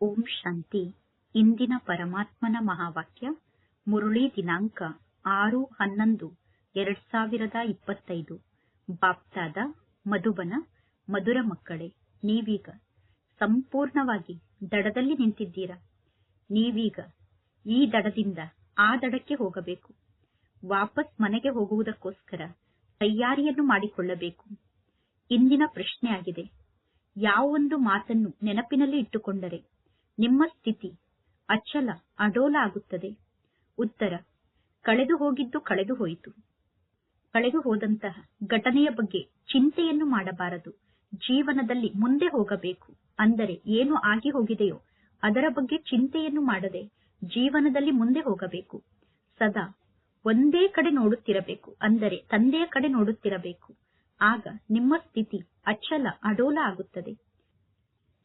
ಓಂ ಶಾಂತಿ. ಇಂದಿನ ಪರಮಾತ್ಮನ ಮಹಾವಾಕ್ಯ, ಮುರುಳಿ ದಿನಾಂಕ ಆರು ಹನ್ನೊಂದು, ಎರಡ್ ಸಾವಿರದ ಇಪ್ಪತ್ತೈದು. ಬಾಪ್ತಾದ, ಮಧುಬನ, ಮಧುರ ಮಕ್ಕಳೇ, ನೀವೀಗ ಸಂಪೂರ್ಣವಾಗಿ ದಡದಲ್ಲಿ ನಿಂತಿದ್ದೀರಾ? ನೀವೀಗ ಈ ದಡದಿಂದ ಆ ದಡಕ್ಕೆ ಹೋಗಬೇಕು. ವಾಪಸ್ ಮನೆಗೆ ಹೋಗುವುದಕ್ಕೋಸ್ಕರ ತಯಾರಿಯನ್ನು ಮಾಡಿಕೊಳ್ಳಬೇಕು. ಇಂದಿನ ಪ್ರಶ್ನೆಯಾಗಿದೆ, ಯಾವೊಂದು ಮಾತನ್ನು ನೆನಪಿನಲ್ಲಿ ಇಟ್ಟುಕೊಂಡರೆ ನಿಮ್ಮ ಸ್ಥಿತಿ ಅಚಲ, ಅಡೋಲ ಆಗುತ್ತದೆ. ಉತ್ತರ, ಕಳೆದು ಹೋಗಿದ್ದು ಕಳೆದು ಹೋಯಿತು. ಕಳೆದು ಹೋದಂತಹ ಘಟನೆಯ ಬಗ್ಗೆ ಚಿಂತೆಯನ್ನು ಮಾಡಬಾರದು. ಜೀವನದಲ್ಲಿ ಮುಂದೆ ಹೋಗಬೇಕು. ಅಂದರೆ ಏನು ಆಗಿ ಹೋಗಿದೆಯೋ ಅದರ ಬಗ್ಗೆ ಚಿಂತೆಯನ್ನು ಮಾಡದೆ ಜೀವನದಲ್ಲಿ ಮುಂದೆ ಹೋಗಬೇಕು. ಸದಾ ಒಂದೇ ಕಡೆ ನೋಡುತ್ತಿರಬೇಕು. ಅಂದರೆ ತಂದೆಯ ಕಡೆ ನೋಡುತ್ತಿರಬೇಕು. ಆಗ ನಿಮ್ಮ ಸ್ಥಿತಿ ಅಚಲ, ಅಡೋಲ ಆಗುತ್ತದೆ.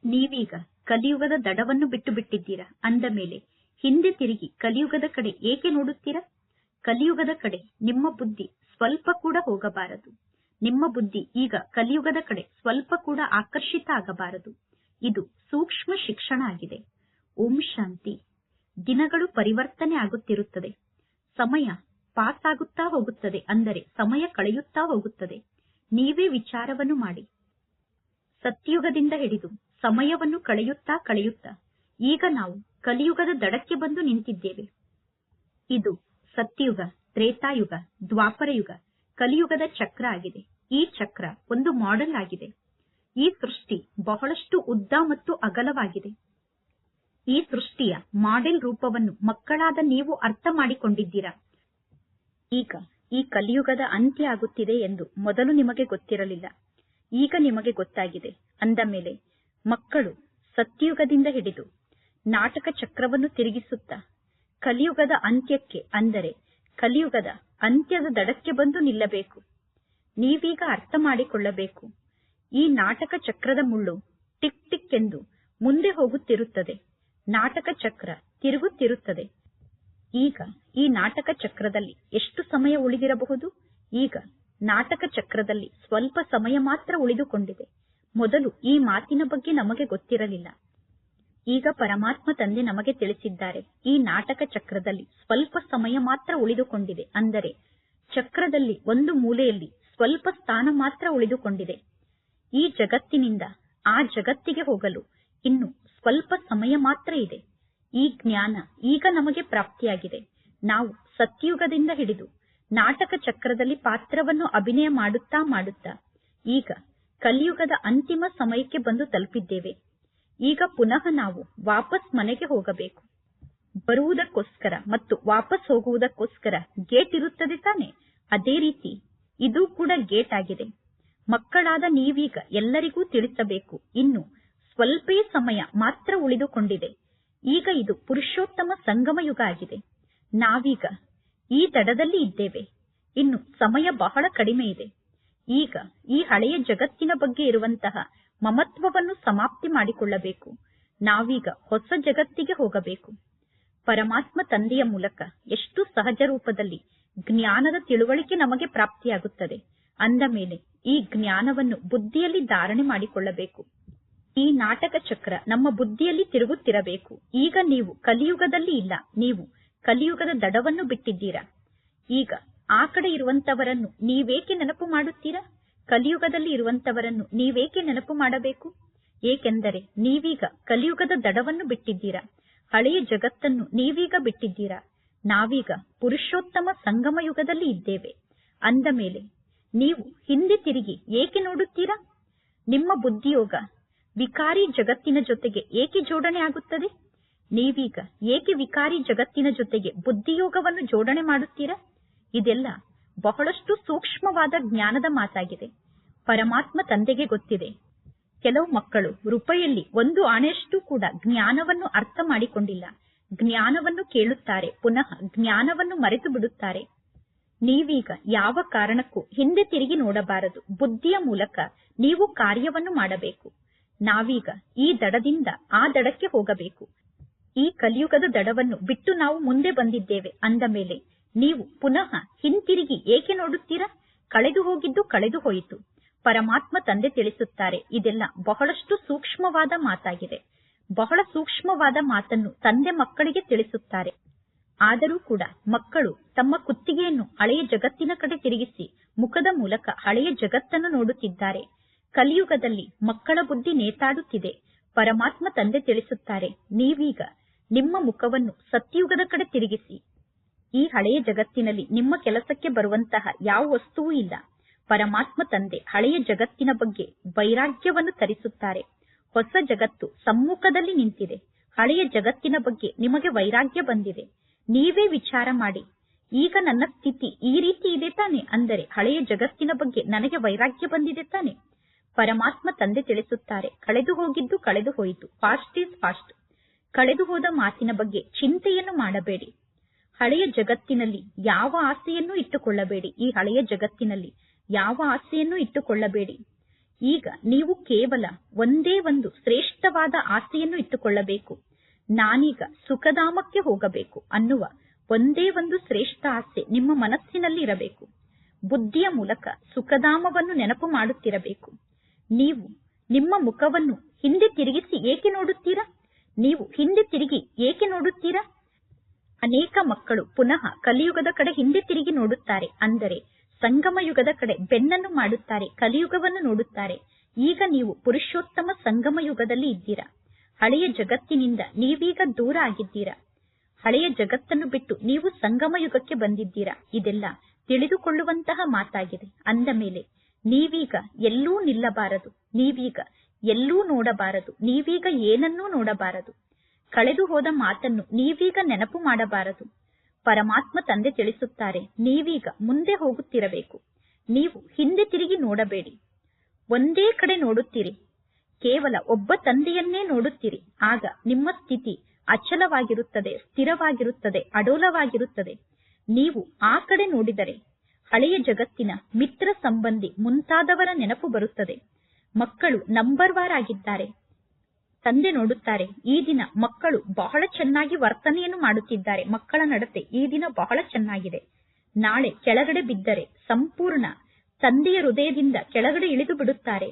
ನೀವೀಗ ಕಲಿಯುಗದ ದಡವನ್ನು ಬಿಟ್ಟು ಬಿಟ್ಟಿದ್ದೀರಾ? ಅಂದ ಮೇಲೆ, ಹಿಂದೆ ತಿರುಗಿ, ಕಲಿಯುಗದ ಕಡೆ ಏಕೆ ನೋಡುತ್ತೀರಾ? ಕಲಿಯುಗದ ಕಡೆ ನಿಮ್ಮ ಬುದ್ಧಿ ಸ್ವಲ್ಪ ಕೂಡ ಹೋಗಬಾರದು. ನಿಮ್ಮ ಬುದ್ಧಿ ಈಗ ಕಲಿಯುಗದ ಕಡೆ ಸ್ವಲ್ಪ ಕೂಡ ಆಕರ್ಷಿತ ಆಗಬಾರದು. ಇದು ಸೂಕ್ಷ್ಮ ಶಿಕ್ಷಣ ಆಗಿದೆ. ಓಂ ಶಾಂತಿ. ದಿನಗಳು ಪರಿವರ್ತನೆ ಆಗುತ್ತಿರುತ್ತದೆ. ಸಮಯ ಪಾಸ್ ಆಗುತ್ತಾ ಹೋಗುತ್ತದೆ, ಅಂದರೆ ಸಮಯ ಕಳೆಯುತ್ತಾ ಹೋಗುತ್ತದೆ. ನೀವೇ ವಿಚಾರವನ್ನು ಮಾಡಿ. ಸತ್ಯುಗದಿಂದ ಹಿಡಿದು ಸಮಯವನ್ನು ಕಳೆಯುತ್ತಾ ಕಳೆಯುತ್ತಾ ಈಗ ನಾವು ಕಲಿಯುಗದ ದಡಕ್ಕೆ ಬಂದು ನಿಂತಿದ್ದೇವೆ. ಇದು ಸತ್ಯಯುಗ ತ್ರೇತಾಯುಗ, ದ್ವಾಪರಯುಗ, ಕಲಿಯುಗದ ಚಕ್ರ ಆಗಿದೆ. ಈ ಚಕ್ರ ಒಂದು ಮಾಡೆಲ್ ಆಗಿದೆ. ಈ ಸೃಷ್ಟಿ ಬಹಳಷ್ಟು ಉದ್ದ ಮತ್ತು ಅಗಲವಾಗಿದೆ. ಈ ಸೃಷ್ಟಿಯ ಮಾಡೆಲ್ ರೂಪವನ್ನು ಮಕ್ಕಳಾದ ನೀವು ಅರ್ಥ ಮಾಡಿಕೊಂಡಿದ್ದೀರಾ? ಈಗ ಈ ಕಲಿಯುಗದ ಅಂತ್ಯ ಆಗುತ್ತಿದೆ ಎಂದು ಮೊದಲು ನಿಮಗೆ ಗೊತ್ತಿರಲಿಲ್ಲ. ಈಗ ನಿಮಗೆ ಗೊತ್ತಾಗಿದೆ. ಅಂದ ಮೇಲೆ ಮಕ್ಕಳು ಸತ್ಯುಗದಿಂದ ಹಿಡಿದು ನಾಟಕ ಚಕ್ರವನ್ನು ತಿರುಗಿಸುತ್ತಾ ಕಲಿಯುಗದ ಅಂತ್ಯಕ್ಕೆ ಅಂದರೆ ಕಲಿಯುಗದ ಅಂತ್ಯದ ದಡಕ್ಕೆ ಬಂದು ನಿಲ್ಲಬೇಕು. ನೀವೀಗ ಅರ್ಥ ಮಾಡಿಕೊಳ್ಳಬೇಕು. ಈ ನಾಟಕ ಚಕ್ರದ ಮುಳ್ಳು ಟಿಕ್ ಟಿಕ್ ಎಂದು ಮುಂದೆ ಹೋಗುತ್ತಿರುತ್ತದೆ. ನಾಟಕ ಚಕ್ರ ತಿರುಗುತ್ತಿರುತ್ತದೆ. ಈಗ ಈ ನಾಟಕ ಚಕ್ರದಲ್ಲಿ ಎಷ್ಟು ಸಮಯ ಉಳಿದಿರಬಹುದು? ಈಗ ನಾಟಕ ಚಕ್ರದಲ್ಲಿ ಸ್ವಲ್ಪ ಸಮಯ ಮಾತ್ರ ಉಳಿದುಕೊಂಡಿದೆ. ಮೊದಲು ಈ ಮಾತಿನ ಬಗ್ಗೆ ನಮಗೆ ಗೊತ್ತಿರಲಿಲ್ಲ. ಈಗ ಪರಮಾತ್ಮ ತಂದೆ ನಮಗೆ ತಿಳಿಸಿದ್ದಾರೆ, ಈ ನಾಟಕ ಚಕ್ರದಲ್ಲಿ ಸ್ವಲ್ಪ ಸಮಯ ಮಾತ್ರ ಉಳಿದುಕೊಂಡಿದೆ. ಅಂದರೆ, ಚಕ್ರದಲ್ಲಿ ಒಂದು ಮೂಲೆಯಲ್ಲಿ ಸ್ವಲ್ಪ ಸ್ಥಾನ ಮಾತ್ರ ಉಳಿದುಕೊಂಡಿದೆ. ಈ ಜಗತ್ತಿನಿಂದ ಆ ಜಗತ್ತಿಗೆ ಹೋಗಲು ಇನ್ನು ಸ್ವಲ್ಪ ಸಮಯ ಮಾತ್ರ ಇದೆ. ಈ ಜ್ಞಾನ ಈಗ ನಮಗೆ ಪ್ರಾಪ್ತಿಯಾಗಿದೆ. ನಾವು ಸತ್ಯುಗದಿಂದ ಹಿಡಿದು ನಾಟಕ ಚಕ್ರದಲ್ಲಿ ಪಾತ್ರವನ್ನು ಅಭಿನಯ ಮಾಡುತ್ತಾ ಮಾಡುತ್ತಾ ಈಗ ಕಲಿಯುಗದ ಅಂತಿಮ ಸಮಯಕ್ಕೆ ಬಂದು ತಲುಪಿದ್ದೇವೆ. ಈಗ ಪುನಃ ನಾವು ವಾಪಸ್ ಮನೆಗೆ ಹೋಗಬೇಕು. ಬರುವುದಕ್ಕೋಸ್ಕರ ಮತ್ತು ವಾಪಸ್ ಹೋಗುವುದಕ್ಕೋಸ್ಕರ ಗೇಟ್ ಇರುತ್ತದೆ ತಾನೆ? ಅದೇ ರೀತಿ ಇದು ಕೂಡ ಗೇಟ್ ಆಗಿದೆ. ಮಕ್ಕಳಾದ ನೀವೀಗ ಎಲ್ಲರಿಗೂ ತಿಳಿಸಬೇಕು. ಇನ್ನು ಸ್ವಲ್ಪೇ ಸಮಯ ಮಾತ್ರ ಉಳಿದುಕೊಂಡಿದೆ. ಈಗ ಇದು ಪುರುಷೋತ್ತಮ ಸಂಗಮ ಯುಗ ಆಗಿದೆ. ನಾವೀಗ ಈ ದಡದಲ್ಲಿ ಇದ್ದೇವೆ. ಇನ್ನು ಸಮಯ ಬಹಳ ಕಡಿಮೆ ಇದೆ. ಈಗ ಈ ಹಳೆಯ ಜಗತ್ತಿನ ಬಗ್ಗೆ ಇರುವಂತಹ ಮಮತ್ವವನ್ನು ಸಮಾಪ್ತಿ ಮಾಡಿಕೊಳ್ಳಬೇಕು. ನಾವೀಗ ಹೊಸ ಜಗತ್ತಿಗೆ ಹೋಗಬೇಕು. ಪರಮಾತ್ಮ ತಂದೆಯ ಮೂಲಕ ಎಷ್ಟು ಸಹಜ ರೂಪದಲ್ಲಿ ಜ್ಞಾನದ ತಿಳುವಳಿಕೆ ನಮಗೆ ಪ್ರಾಪ್ತಿಯಾಗುತ್ತದೆ. ಅಂದ ಮೇಲೆ ಈ ಜ್ಞಾನವನ್ನು ಬುದ್ಧಿಯಲ್ಲಿ ಧಾರಣೆ ಮಾಡಿಕೊಳ್ಳಬೇಕು. ಈ ನಾಟಕ ಚಕ್ರ ನಮ್ಮ ಬುದ್ಧಿಯಲ್ಲಿ ತಿರುಗುತ್ತಿರಬೇಕು. ಈಗ ನೀವು ಕಲಿಯುಗದಲ್ಲಿ ಇಲ್ಲ. ನೀವು ಕಲಿಯುಗದ ದಡವನ್ನು ಬಿಟ್ಟಿದ್ದೀರಾ. ಈಗ ಆ ಕಡೆ ಇರುವಂತವರನ್ನು ನೀವೇಕೆ ನೆನಪು ಮಾಡುತ್ತೀರಾ? ಕಲಿಯುಗದಲ್ಲಿ ಇರುವಂತವರನ್ನು ನೀವೇಕೆ ನೆನಪು ಮಾಡಬೇಕು? ಏಕೆಂದರೆ ನೀವೀಗ ಕಲಿಯುಗದ ದಡವನ್ನು ಬಿಟ್ಟಿದ್ದೀರಾ. ಹಳೆಯ ಜಗತ್ತನ್ನು ನೀವೀಗ ಬಿಟ್ಟಿದ್ದೀರಾ. ನಾವೀಗ ಪುರುಷೋತ್ತಮ ಸಂಗಮ ಯುಗದಲ್ಲಿ ಇದ್ದೇವೆ. ಅಂದ ಮೇಲೆ ನೀವು ಹಿಂದೆ ತಿರುಗಿ ಏಕೆ ನೋಡುತ್ತೀರಾ? ನಿಮ್ಮ ಬುದ್ಧಿಯೋಗ ವಿಕಾರಿ ಜಗತ್ತಿನ ಜೊತೆಗೆ ಏಕೆ ಜೋಡಣೆ ಆಗುತ್ತದೆ? ನೀವೀಗ ಏಕೆ ವಿಕಾರಿ ಜಗತ್ತಿನ ಜೊತೆಗೆ ಬುದ್ಧಿಯೋಗವನ್ನು ಜೋಡಣೆ ಮಾಡುತ್ತೀರಾ? ಇದೆಲ್ಲ ಬಹಳಷ್ಟು ಸೂಕ್ಷ್ಮವಾದ ಜ್ಞಾನದ ಮಾತಾಗಿದೆ. ಪರಮಾತ್ಮ ತಂದೆಗೆ ಗೊತ್ತಿದೆ. ಕೆಲವು ಮಕ್ಕಳು ರೂಪಾಯಲ್ಲಿ ಒಂದು ಆಣೆಯಷ್ಟು ಕೂಡ ಜ್ಞಾನವನ್ನು ಅರ್ಥ ಮಾಡಿಕೊಂಡಿಲ್ಲ. ಜ್ಞಾನವನ್ನು ಕೇಳುತ್ತಾರೆ, ಪುನಃ ಜ್ಞಾನವನ್ನು ಮರೆತು ಬಿಡುತ್ತಾರೆ. ನೀವೀಗ ಯಾವ ಕಾರಣಕ್ಕೂ ಹಿಂದೆ ತಿರುಗಿ ನೋಡಬಾರದು. ಬುದ್ಧಿಯ ಮೂಲಕ ನೀವು ಕಾರ್ಯವನ್ನು ಮಾಡಬೇಕು. ನಾವೀಗ ಈ ದಡದಿಂದ ಆ ದಡಕ್ಕೆ ಹೋಗಬೇಕು. ಈ ಕಲಿಯುಗದ ದಡವನ್ನು ಬಿಟ್ಟು ನಾವು ಮುಂದೆ ಬಂದಿದ್ದೇವೆ ಅಂದ ಮೇಲೆ ನೀವು ಪುನಃ ಹಿಂತಿರುಗಿ ಏಕೆ ನೋಡುತ್ತೀರಾ? ಕಳೆದು ಹೋಗಿದ್ದು ಕಳೆದು ಹೋಯಿತು. ಪರಮಾತ್ಮ ತಂದೆ ತಿಳಿಸುತ್ತಾರೆ, ಇದೆಲ್ಲ ಬಹಳಷ್ಟು ಸೂಕ್ಷ್ಮವಾದ ಮಾತಾಗಿದೆ. ಬಹಳ ಸೂಕ್ಷ್ಮವಾದ ಮಾತನ್ನು ತಂದೆ ಮಕ್ಕಳಿಗೆ ತಿಳಿಸುತ್ತಾರೆ. ಆದರೂ ಕೂಡ ಮಕ್ಕಳು ತಮ್ಮ ಕುತ್ತಿಗೆಯನ್ನು ಹಳೆಯ ಜಗತ್ತಿನ ಕಡೆ ತಿರುಗಿಸಿ ಮುಖದ ಮೂಲಕ ಹಳೆಯ ಜಗತ್ತನ್ನು ನೋಡುತ್ತಿದ್ದಾರೆ. ಕಲಿಯುಗದಲ್ಲಿ ಮಕ್ಕಳ ಬುದ್ಧಿ ನೇತಾಡುತ್ತಿದೆ. ಪರಮಾತ್ಮ ತಂದೆ ತಿಳಿಸುತ್ತಾರೆ, ನೀವೀಗ ನಿಮ್ಮ ಮುಖವನ್ನು ಸತ್ಯಯುಗದ ಕಡೆ ತಿರುಗಿಸಿ ಈ ಹಳೆಯ ಜಗತ್ತಿನಲ್ಲಿ ನಿಮ್ಮ ಕೆಲಸಕ್ಕೆ ಬರುವಂತಹ ಯಾವ ವಸ್ತುವೂ ಇಲ್ಲ. ಪರಮಾತ್ಮ ತಂದೆ ಹಳೆಯ ಜಗತ್ತಿನ ಬಗ್ಗೆ ವೈರಾಗ್ಯವನ್ನು ತರಿಸುತ್ತಾರೆ. ಹೊಸ ಜಗತ್ತು ಸಮ್ಮುಖದಲ್ಲಿ ನಿಂತಿದೆ. ಹಳೆಯ ಜಗತ್ತಿನ ಬಗ್ಗೆ ನಿಮಗೆ ವೈರಾಗ್ಯ ಬಂದಿದೆ. ನೀವೇ ವಿಚಾರ ಮಾಡಿ. ಈಗ ನನ್ನ ಸ್ಥಿತಿ ಈ ರೀತಿ ಇದೆ ತಾನೆ ಅಂದರೆ ಹಳೆಯ ಜಗತ್ತಿನ ಬಗ್ಗೆ ನನಗೆ ವೈರಾಗ್ಯ ಬಂದಿದೆ ತಾನೆ. ಪರಮಾತ್ಮ ತಂದೆ ತಿಳಿಸುತ್ತಾರೆ, ಕಳೆದು ಹೋಗಿದ್ದು ಕಳೆದು ಹೋಯಿತು, ಫಾಸ್ಟ್ ಈಸ್ ಫಾಸ್ಟ್. ಕಳೆದು ಹೋದ ಮಾತಿನ ಬಗ್ಗೆ ಚಿಂತೆಯನ್ನು ಮಾಡಬೇಡಿ. ಹಳೆಯ ಜಗತ್ತಿನಲ್ಲಿ ಯಾವ ಆಸೆಯನ್ನು ಇಟ್ಟುಕೊಳ್ಳಬೇಡಿ. ಈ ಹಳೆಯ ಜಗತ್ತಿನಲ್ಲಿ ಯಾವ ಆಸೆಯನ್ನು ಇಟ್ಟುಕೊಳ್ಳಬೇಡಿ. ಈಗ ನೀವು ಕೇವಲ ಒಂದೇ ಒಂದು ಶ್ರೇಷ್ಠವಾದ ಆಸೆಯನ್ನು ಇಟ್ಟುಕೊಳ್ಳಬೇಕು. ನಾನೀಗ ಸುಖಧಾಮಕ್ಕೆ ಹೋಗಬೇಕು ಅನ್ನುವ ಒಂದೇ ಒಂದು ಶ್ರೇಷ್ಠ ಆಸೆ ನಿಮ್ಮ ಮನಸ್ಸಿನಲ್ಲಿ ಇರಬೇಕು ಬುದ್ಧಿಯ ಮೂಲಕ ಸುಖಧಾಮವನ್ನು ನೆನಪು ಮಾಡುತ್ತಿರಬೇಕು. ನೀವು ನಿಮ್ಮ ಮುಖವನ್ನು ಹಿಂದೆ ತಿರುಗಿಸಿ ಏಕೆ ನೋಡುತ್ತೀರಾ? ನೀವು ಹಿಂದೆ ತಿರುಗಿ ಏಕೆ ನೋಡುತ್ತೀರಾ? ಅನೇಕ ಮಕ್ಕಳು ಪುನಃ ಕಲಿಯುಗದ ಕಡೆ ಹಿಂದೆ ತಿರುಗಿ ನೋಡುತ್ತಾರೆ. ಅಂದರೆ ಸಂಗಮ ಯುಗದ ಕಡೆ ಬೆನ್ನನ್ನು ಮಾಡುತ್ತಾರೆ, ಕಲಿಯುಗವನ್ನು ನೋಡುತ್ತಾರೆ. ಈಗ ನೀವು ಪುರುಷೋತ್ತಮ ಸಂಗಮ ಯುಗದಲ್ಲಿ ಇದ್ದೀರಾ? ಹಳೆಯ ಜಗತ್ತಿನಿಂದ ನೀವೀಗ ದೂರ ಆಗಿದ್ದೀರಾ? ಹಳೆಯ ಜಗತ್ತನ್ನು ಬಿಟ್ಟು ನೀವು ಸಂಗಮ ಯುಗಕ್ಕೆ ಬಂದಿದ್ದೀರಾ? ಇದೆಲ್ಲ ತಿಳಿದುಕೊಳ್ಳುವಂತಹ ಮಾತಾಗಿದೆ. ಅಂದ ಮೇಲೆ, ನೀವೀಗ ಎಲ್ಲೂ ನಿಲ್ಲಬಾರದು. ನೀವೀಗ ಎಲ್ಲೂ ನೋಡಬಾರದು. ನೀವೀಗ ಏನನ್ನೂ ನೋಡಬಾರದು. ಕಳೆದು ಹೋದ ಮಾತನ್ನು ನೀವೀಗ ನೆನಪು ಮಾಡಬಾರದು. ಪರಮಾತ್ಮ ತಂದೆ ತಿಳಿಸುತ್ತಾರೆ, ನೀವೀಗ ಮುಂದೆ ಹೋಗುತ್ತಿರಬೇಕು. ನೀವು ಹಿಂದೆ ತಿರುಗಿ ನೋಡಬೇಡಿ. ಒಂದೇ ಕಡೆ ನೋಡುತ್ತೀರಿ. ಕೇವಲ ಒಬ್ಬ ತಂದೆಯನ್ನೇ ನೋಡುತ್ತೀರಿ. ಆಗ ನಿಮ್ಮ ಸ್ಥಿತಿ ಅಚಲವಾಗಿರುತ್ತದೆ, ಸ್ಥಿರವಾಗಿರುತ್ತದೆ, ಅಡೋಲವಾಗಿರುತ್ತದೆ. ನೀವು ಆ ಕಡೆ ನೋಡಿದರೆ ಹಳೆಯ ಜಗತ್ತಿನ ಮಿತ್ರ ಸಂಬಂಧಿ ಮುಂತಾದವರ ನೆನಪು ಬರುತ್ತದೆ. ಮಕ್ಕಳು ನಂಬರ್ ವಾರ್ ಆಗಿದ್ದಾರೆ. ತಂದೆ ನೋಡುತ್ತಾರೆ. ಈ ದಿನ ಮಕ್ಕಳು ಬಹಳ ಚೆನ್ನಾಗಿ ವರ್ತನೆಯನ್ನು ಮಾಡುತ್ತಿದ್ದಾರೆ. ಮಕ್ಕಳ ನಡತೆ ಈ ದಿನ ಬಹಳ ಚೆನ್ನಾಗಿದೆ. ನಾಳೆ ಕೆಳಗಡೆ ಬಿದ್ದರೆ ಸಂಪೂರ್ಣ ತಂದೆಯ ಹೃದಯದಿಂದ ಕೆಳಗಡೆ ಇಳಿದು ಬಿಡುತ್ತಾರೆ.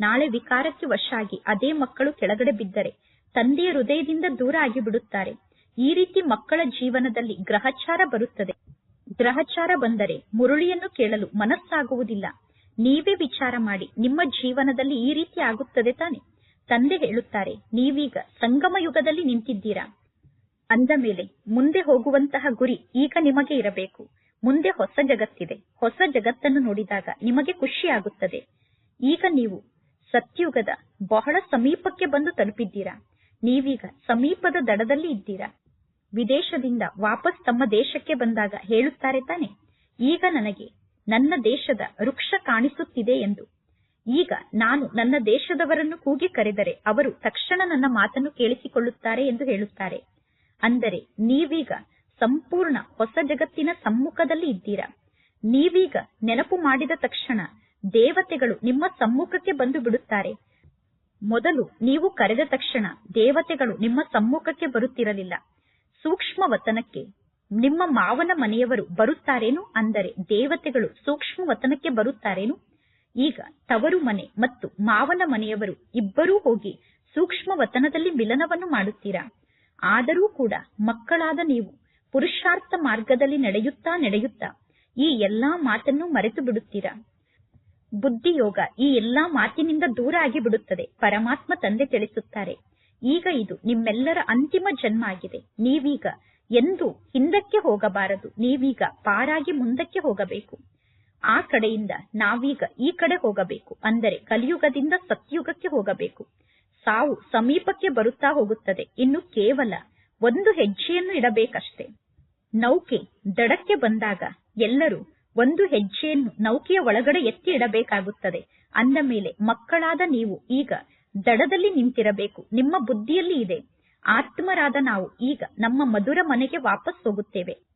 ನಾಳೆ ವಿಕಾರಕ್ಕೆ ವಶಾಗಿ ಅದೇ ಮಕ್ಕಳು ಕೆಳಗಡೆ ಬಿದ್ದರೆ ತಂದೆಯ ಹೃದಯದಿಂದ ದೂರ ಆಗಿ ಬಿಡುತ್ತಾರೆ. ಈ ರೀತಿ ಮಕ್ಕಳ ಜೀವನದಲ್ಲಿ ಗ್ರಹಚಾರ ಬರುತ್ತದೆ. ಗ್ರಹಚಾರ ಬಂದರೆ ಮುರುಳಿಯನ್ನು ಕೇಳಲು ಮನಸ್ಸಾಗುವುದಿಲ್ಲ. ನೀವೇ ವಿಚಾರ ಮಾಡಿ ನಿಮ್ಮ ಜೀವನದಲ್ಲಿ ಈ ರೀತಿ ಆಗುತ್ತದೆ ತಾನೆ. ತಂದೆ ಹೇಳುತ್ತಾರೆ, ನೀವೀಗ ಸಂಗಮ ಯುಗದಲ್ಲಿ ನಿಂತಿದ್ದೀರಾ? ಅಂದ ಮೇಲೆ, ಮುಂದೆ ಹೋಗುವಂತಹ ಗುರಿ ಈಗ ನಿಮಗೆ ಇರಬೇಕು. ಮುಂದೆ ಹೊಸ ಜಗತ್ತಿದೆ. ಹೊಸ ಜಗತ್ತನ್ನು ನೋಡಿದಾಗ ನಿಮಗೆ ಖುಷಿಯಾಗುತ್ತದೆ ಈಗ ನೀವು ಸತ್ಯುಗದ ಬಹಳ ಸಮೀಪಕ್ಕೆ ಬಂದು ತಲುಪಿದ್ದೀರಾ? ನೀವೀಗ ಸಮೀಪದ ದಡದಲ್ಲಿ ಇದ್ದೀರಾ? ವಿದೇಶದಿಂದ ವಾಪಸ್ ತಮ್ಮ ದೇಶಕ್ಕೆ ಬಂದಾಗ ಹೇಳುತ್ತಾರೆ ತಾನೆ. ಈಗ ನನಗೆ ನನ್ನ ದೇಶದ ವೃಕ್ಷ ಕಾಣಿಸುತ್ತಿದೆ ಎಂದು. ಈಗ ನಾನು ನನ್ನ ದೇಶದವರನ್ನು ಕೂಗಿ ಕರೆದರೆ ಅವರು ತಕ್ಷಣ ನನ್ನ ಮಾತನ್ನು ಕೇಳಿಸಿಕೊಳ್ಳುತ್ತಾರೆ ಎಂದು ಹೇಳುತ್ತಾರೆ. ಅಂದರೆ ನೀವೀಗ ಸಂಪೂರ್ಣ ಹೊಸ ಜಗತ್ತಿನ ಸಮ್ಮುಖದಲ್ಲಿ ಇದ್ದೀರಾ? ನೀವೀಗ ನೆನಪು ಮಾಡಿದ ತಕ್ಷಣ ದೇವತೆಗಳು ನಿಮ್ಮ ಸಮ್ಮುಖಕ್ಕೆ ಬಂದು ಬಿಡುತ್ತಾರೆ. ಮೊದಲು ನೀವು ಕರೆದ ತಕ್ಷಣ ದೇವತೆಗಳು ನಿಮ್ಮ ಸಮ್ಮುಖಕ್ಕೆ ಬರುತ್ತಿರಲಿಲ್ಲ. ಸೂಕ್ಷ್ಮ ವತನಕ್ಕೆ ನಿಮ್ಮ ಮಾವನ ಮನೆಯವರು ಬರುತ್ತಾರೇನು? ಅಂದರೆ ದೇವತೆಗಳು ಸೂಕ್ಷ್ಮ ವತನಕ್ಕೆ ಬರುತ್ತಾರೇನು? ಈಗ ತವರು ಮನೆ ಮತ್ತು ಮಾವನ ಮನೆಯವರು ಇಬ್ಬರೂ ಹೋಗಿ ಸೂಕ್ಷ್ಮ ವತನದಲ್ಲಿ ಮಿಲನವನ್ನು ಮಾಡುತ್ತೀರಾ? ಆದರೂ ಕೂಡ ಮಕ್ಕಳಾದ ನೀವು ಪುರುಷಾರ್ಥ ಮಾರ್ಗದಲ್ಲಿ ನಡೆಯುತ್ತಾ ನಡೆಯುತ್ತಾ ಈ ಎಲ್ಲಾ ಮಾತನ್ನು ಮರೆತು ಬಿಡುತ್ತೀರಾ? ಬುದ್ಧಿಯೋಗ ಈ ಎಲ್ಲಾ ಮಾತಿನಿಂದ ದೂರ ಆಗಿ ಬಿಡುತ್ತದೆ ಪರಮಾತ್ಮ ತಂದೆ ತಿಳಿಸುತ್ತಾರೆ. ಈಗ ಇದು ನಿಮ್ಮೆಲ್ಲರ ಅಂತಿಮ ಜನ್ಮ ಆಗಿದೆ. ನೀವೀಗ ಎಂದೂ ಹಿಂದಕ್ಕೆ ಹೋಗಬಾರದು. ನೀವೀಗ ಪಾರಾಗಿ ಮುಂದಕ್ಕೆ ಹೋಗಬೇಕು. ಆ ಕಡೆಯಿಂದ ನಾವೀಗ ಈ ಕಡೆ ಹೋಗಬೇಕು. ಅಂದರೆ ಕಲಿಯುಗದಿಂದ ಸತ್ಯುಗಕ್ಕೆ ಹೋಗಬೇಕು. ಸಾವು ಸಮೀಪಕ್ಕೆ ಬರುತ್ತಾ ಹೋಗುತ್ತದೆ. ಇನ್ನು ಕೇವಲ ಒಂದು ಹೆಜ್ಜೆಯನ್ನು ಇಡಬೇಕಷ್ಟೇ. ನೌಕೆ ದಡಕ್ಕೆ ಬಂದಾಗ ಎಲ್ಲರೂ ಒಂದು ಹೆಜ್ಜೆಯನ್ನು ನೌಕೆಯ ಒಳಗಡೆ ಎತ್ತಿ ಇಡಬೇಕಾಗುತ್ತದೆ. ಅಂದ ಮೇಲೆ ಮಕ್ಕಳಾದ ನೀವು ಈಗ ದಡದಲ್ಲಿ ನಿಂತಿರಬೇಕು. ನಿಮ್ಮ ಬುದ್ಧಿಯಲ್ಲಿ ಇದೆ. ಆತ್ಮರಾದ ನಾವು ಈಗ ನಮ್ಮ ಮಧುರ ಮನೆಗೆ ವಾಪಸ್ ಹೋಗುತ್ತೇವೆ.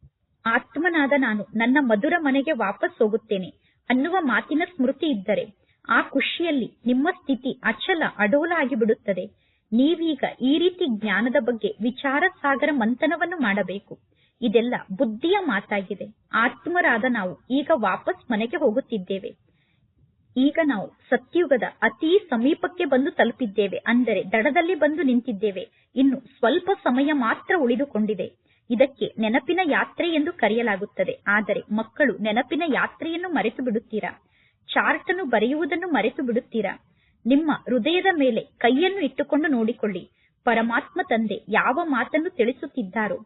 ಆತ್ಮನಾದ ನಾನು ನನ್ನ ಮಧುರ ಮನೆಗೆ ವಾಪಸ್ ಹೋಗುತ್ತೇನೆ ಅನ್ನುವ ಮಾತಿನ ಸ್ಮೃತಿ ಇದ್ದರೆ ಆ ಖುಷಿಯಲ್ಲಿ ನಿಮ್ಮ ಸ್ಥಿತಿ ಅಚಲ ಅಡೋಲ ಆಗಿಬಿಡುತ್ತದೆ ನೀವೀಗ ಈ ರೀತಿ ಜ್ಞಾನದ ಬಗ್ಗೆ ವಿಚಾರ ಸಾಗರ ಮಂಥನವನ್ನು ಮಾಡಬೇಕು. ಇದೆಲ್ಲ ಬುದ್ಧಿಯ ಮಾತಾಗಿದೆ. ಆತ್ಮರಾದ ನಾವು ಈಗ ವಾಪಸ್ ಮನೆಗೆ ಹೋಗುತ್ತಿದ್ದೇವೆ. ಈಗ ನಾವು ಸತ್ಯುಗದ ಅತಿ ಸಮೀಪಕ್ಕೆ ಬಂದು ತಲುಪಿದ್ದೇವೆ. ಅಂದರೆ ದಡದಲ್ಲಿ ಬಂದು ನಿಂತಿದ್ದೇವೆ. ಇನ್ನು ಸ್ವಲ್ಪ ಸಮಯ ಮಾತ್ರ ಉಳಿದುಕೊಂಡಿದೆ. ಇದಕ್ಕೆ ನೆನಪಿನ ಯಾತ್ರೆ ಎಂದು ಕರೆಯಲಾಗುತ್ತದೆ. ಆದರೆ ಮಕ್ಕಳು ನೆನಪಿನ ಯಾತ್ರೆಯನ್ನು ಮರೆತು ಬಿಡುತ್ತೀರಾ ಚಾರ್ಟ್ ಅನ್ನು ಬರೆಯುವುದನ್ನು ಮರೆತು ಬಿಡುತ್ತೀರಾ ನಿಮ್ಮ ಹೃದಯದ ಮೇಲೆ ಕೈಯನ್ನು ಇಟ್ಟುಕೊಂಡು ನೋಡಿಕೊಳ್ಳಿ. ಪರಮಾತ್ಮ ತಂದೆ ಯಾವ ಮಾತನ್ನು ತಿಳಿಸುತ್ತಿದ್ದಾರೋ,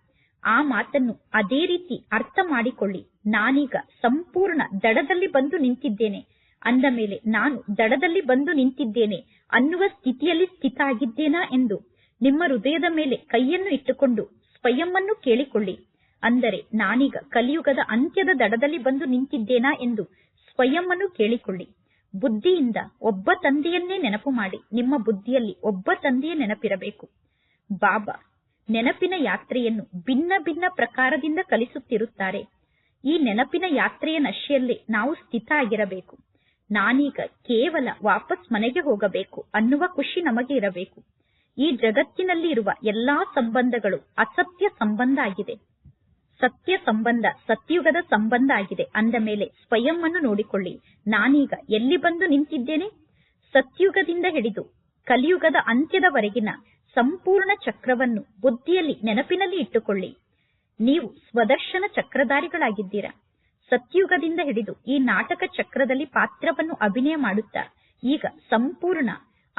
ಆ ಮಾತನ್ನು ಅದೇ ರೀತಿ ಅರ್ಥ ಮಾಡಿಕೊಳ್ಳಿ. ನಾನೀಗ ಸಂಪೂರ್ಣ ದಡದಲ್ಲಿ ಬಂದು ನಿಂತಿದ್ದೇನೆ. ಅಂದ ಮೇಲೆ ನಾನು ದಡದಲ್ಲಿ ಬಂದು ನಿಂತಿದ್ದೇನೆ ಅನ್ನುವ ಸ್ಥಿತಿಯಲ್ಲಿ ಸ್ಥಿತ ಆಗಿದ್ದೇನಾ ಎಂದು ನಿಮ್ಮ ಹೃದಯದ ಮೇಲೆ ಕೈಯನ್ನು ಇಟ್ಟುಕೊಂಡು ಸ್ವಯಂವನ್ನು ಕೇಳಿಕೊಳ್ಳಿ. ಅಂದರೆ ನಾನೀಗ ಕಲಿಯುಗದ ಅಂತ್ಯದ ದಡದಲ್ಲಿ ಬಂದು ನಿಂತಿದ್ದೇನಾ ಎಂದು ಸ್ವಯಂವನ್ನು ಕೇಳಿಕೊಳ್ಳಿ. ಬುದ್ಧಿಯಿಂದ ಒಬ್ಬ ತಂದೆಯನ್ನೇ ನೆನಪು ಮಾಡಿ. ನಿಮ್ಮ ಬುದ್ಧಿಯಲ್ಲಿ ಒಬ್ಬ ತಂದೆಯ ನೆನಪಿರಬೇಕು. ಬಾಬಾ, ನೆನಪಿನ ಯಾತ್ರೆಯನ್ನು ಭಿನ್ನ ಭಿನ್ನ ಪ್ರಕಾರದಿಂದ ಕಲಿಸುತ್ತಿರುತ್ತಾರೆ. ಈ ನೆನಪಿನ ಯಾತ್ರೆಯ ನಶೆಯಲ್ಲಿ ನಾವು ಸ್ಥಿತ ಆಗಿರಬೇಕು. ನಾನೀಗ ಕೇವಲ ವಾಪಸ್ ಮನೆಗೆ ಹೋಗಬೇಕು ಅನ್ನುವ ಖುಷಿ ನಮಗೆ ಇರಬೇಕು. ಈ ಜಗತ್ತಿನಲ್ಲಿ ಇರುವ ಎಲ್ಲಾ ಸಂಬಂಧಗಳು ಅಸತ್ಯ ಸಂಬಂಧ ಆಗಿದೆ. ಸತ್ಯ ಸಂಬಂಧ, ಸತ್ಯುಗದ ಸಂಬಂಧ ಆಗಿದೆ. ಅಂದ ಮೇಲೆ ಸ್ವಯಂವನ್ನು ನೋಡಿಕೊಳ್ಳಿ. ನಾನೀಗ ಎಲ್ಲಿ ಬಂದು ನಿಂತಿದ್ದೇನೆ? ಸತ್ಯುಗದಿಂದ ಹಿಡಿದು ಕಲಿಯುಗದ ಅಂತ್ಯದವರೆಗಿನ ಸಂಪೂರ್ಣ ಚಕ್ರವನ್ನು ಬುದ್ಧಿಯಲ್ಲಿ ನೆನಪಿನಲ್ಲಿ ಇಟ್ಟುಕೊಳ್ಳಿ. ನೀವು ಸ್ವದರ್ಶನ ಚಕ್ರಧಾರಿಗಳಾಗಿದ್ದೀರಾ? ಸತ್ಯುಗದಿಂದ ಹಿಡಿದು ಈ ನಾಟಕ ಚಕ್ರದಲ್ಲಿ ಪಾತ್ರವನ್ನು ಅಭಿನಯ ಮಾಡುತ್ತಾ ಈಗ ಸಂಪೂರ್ಣ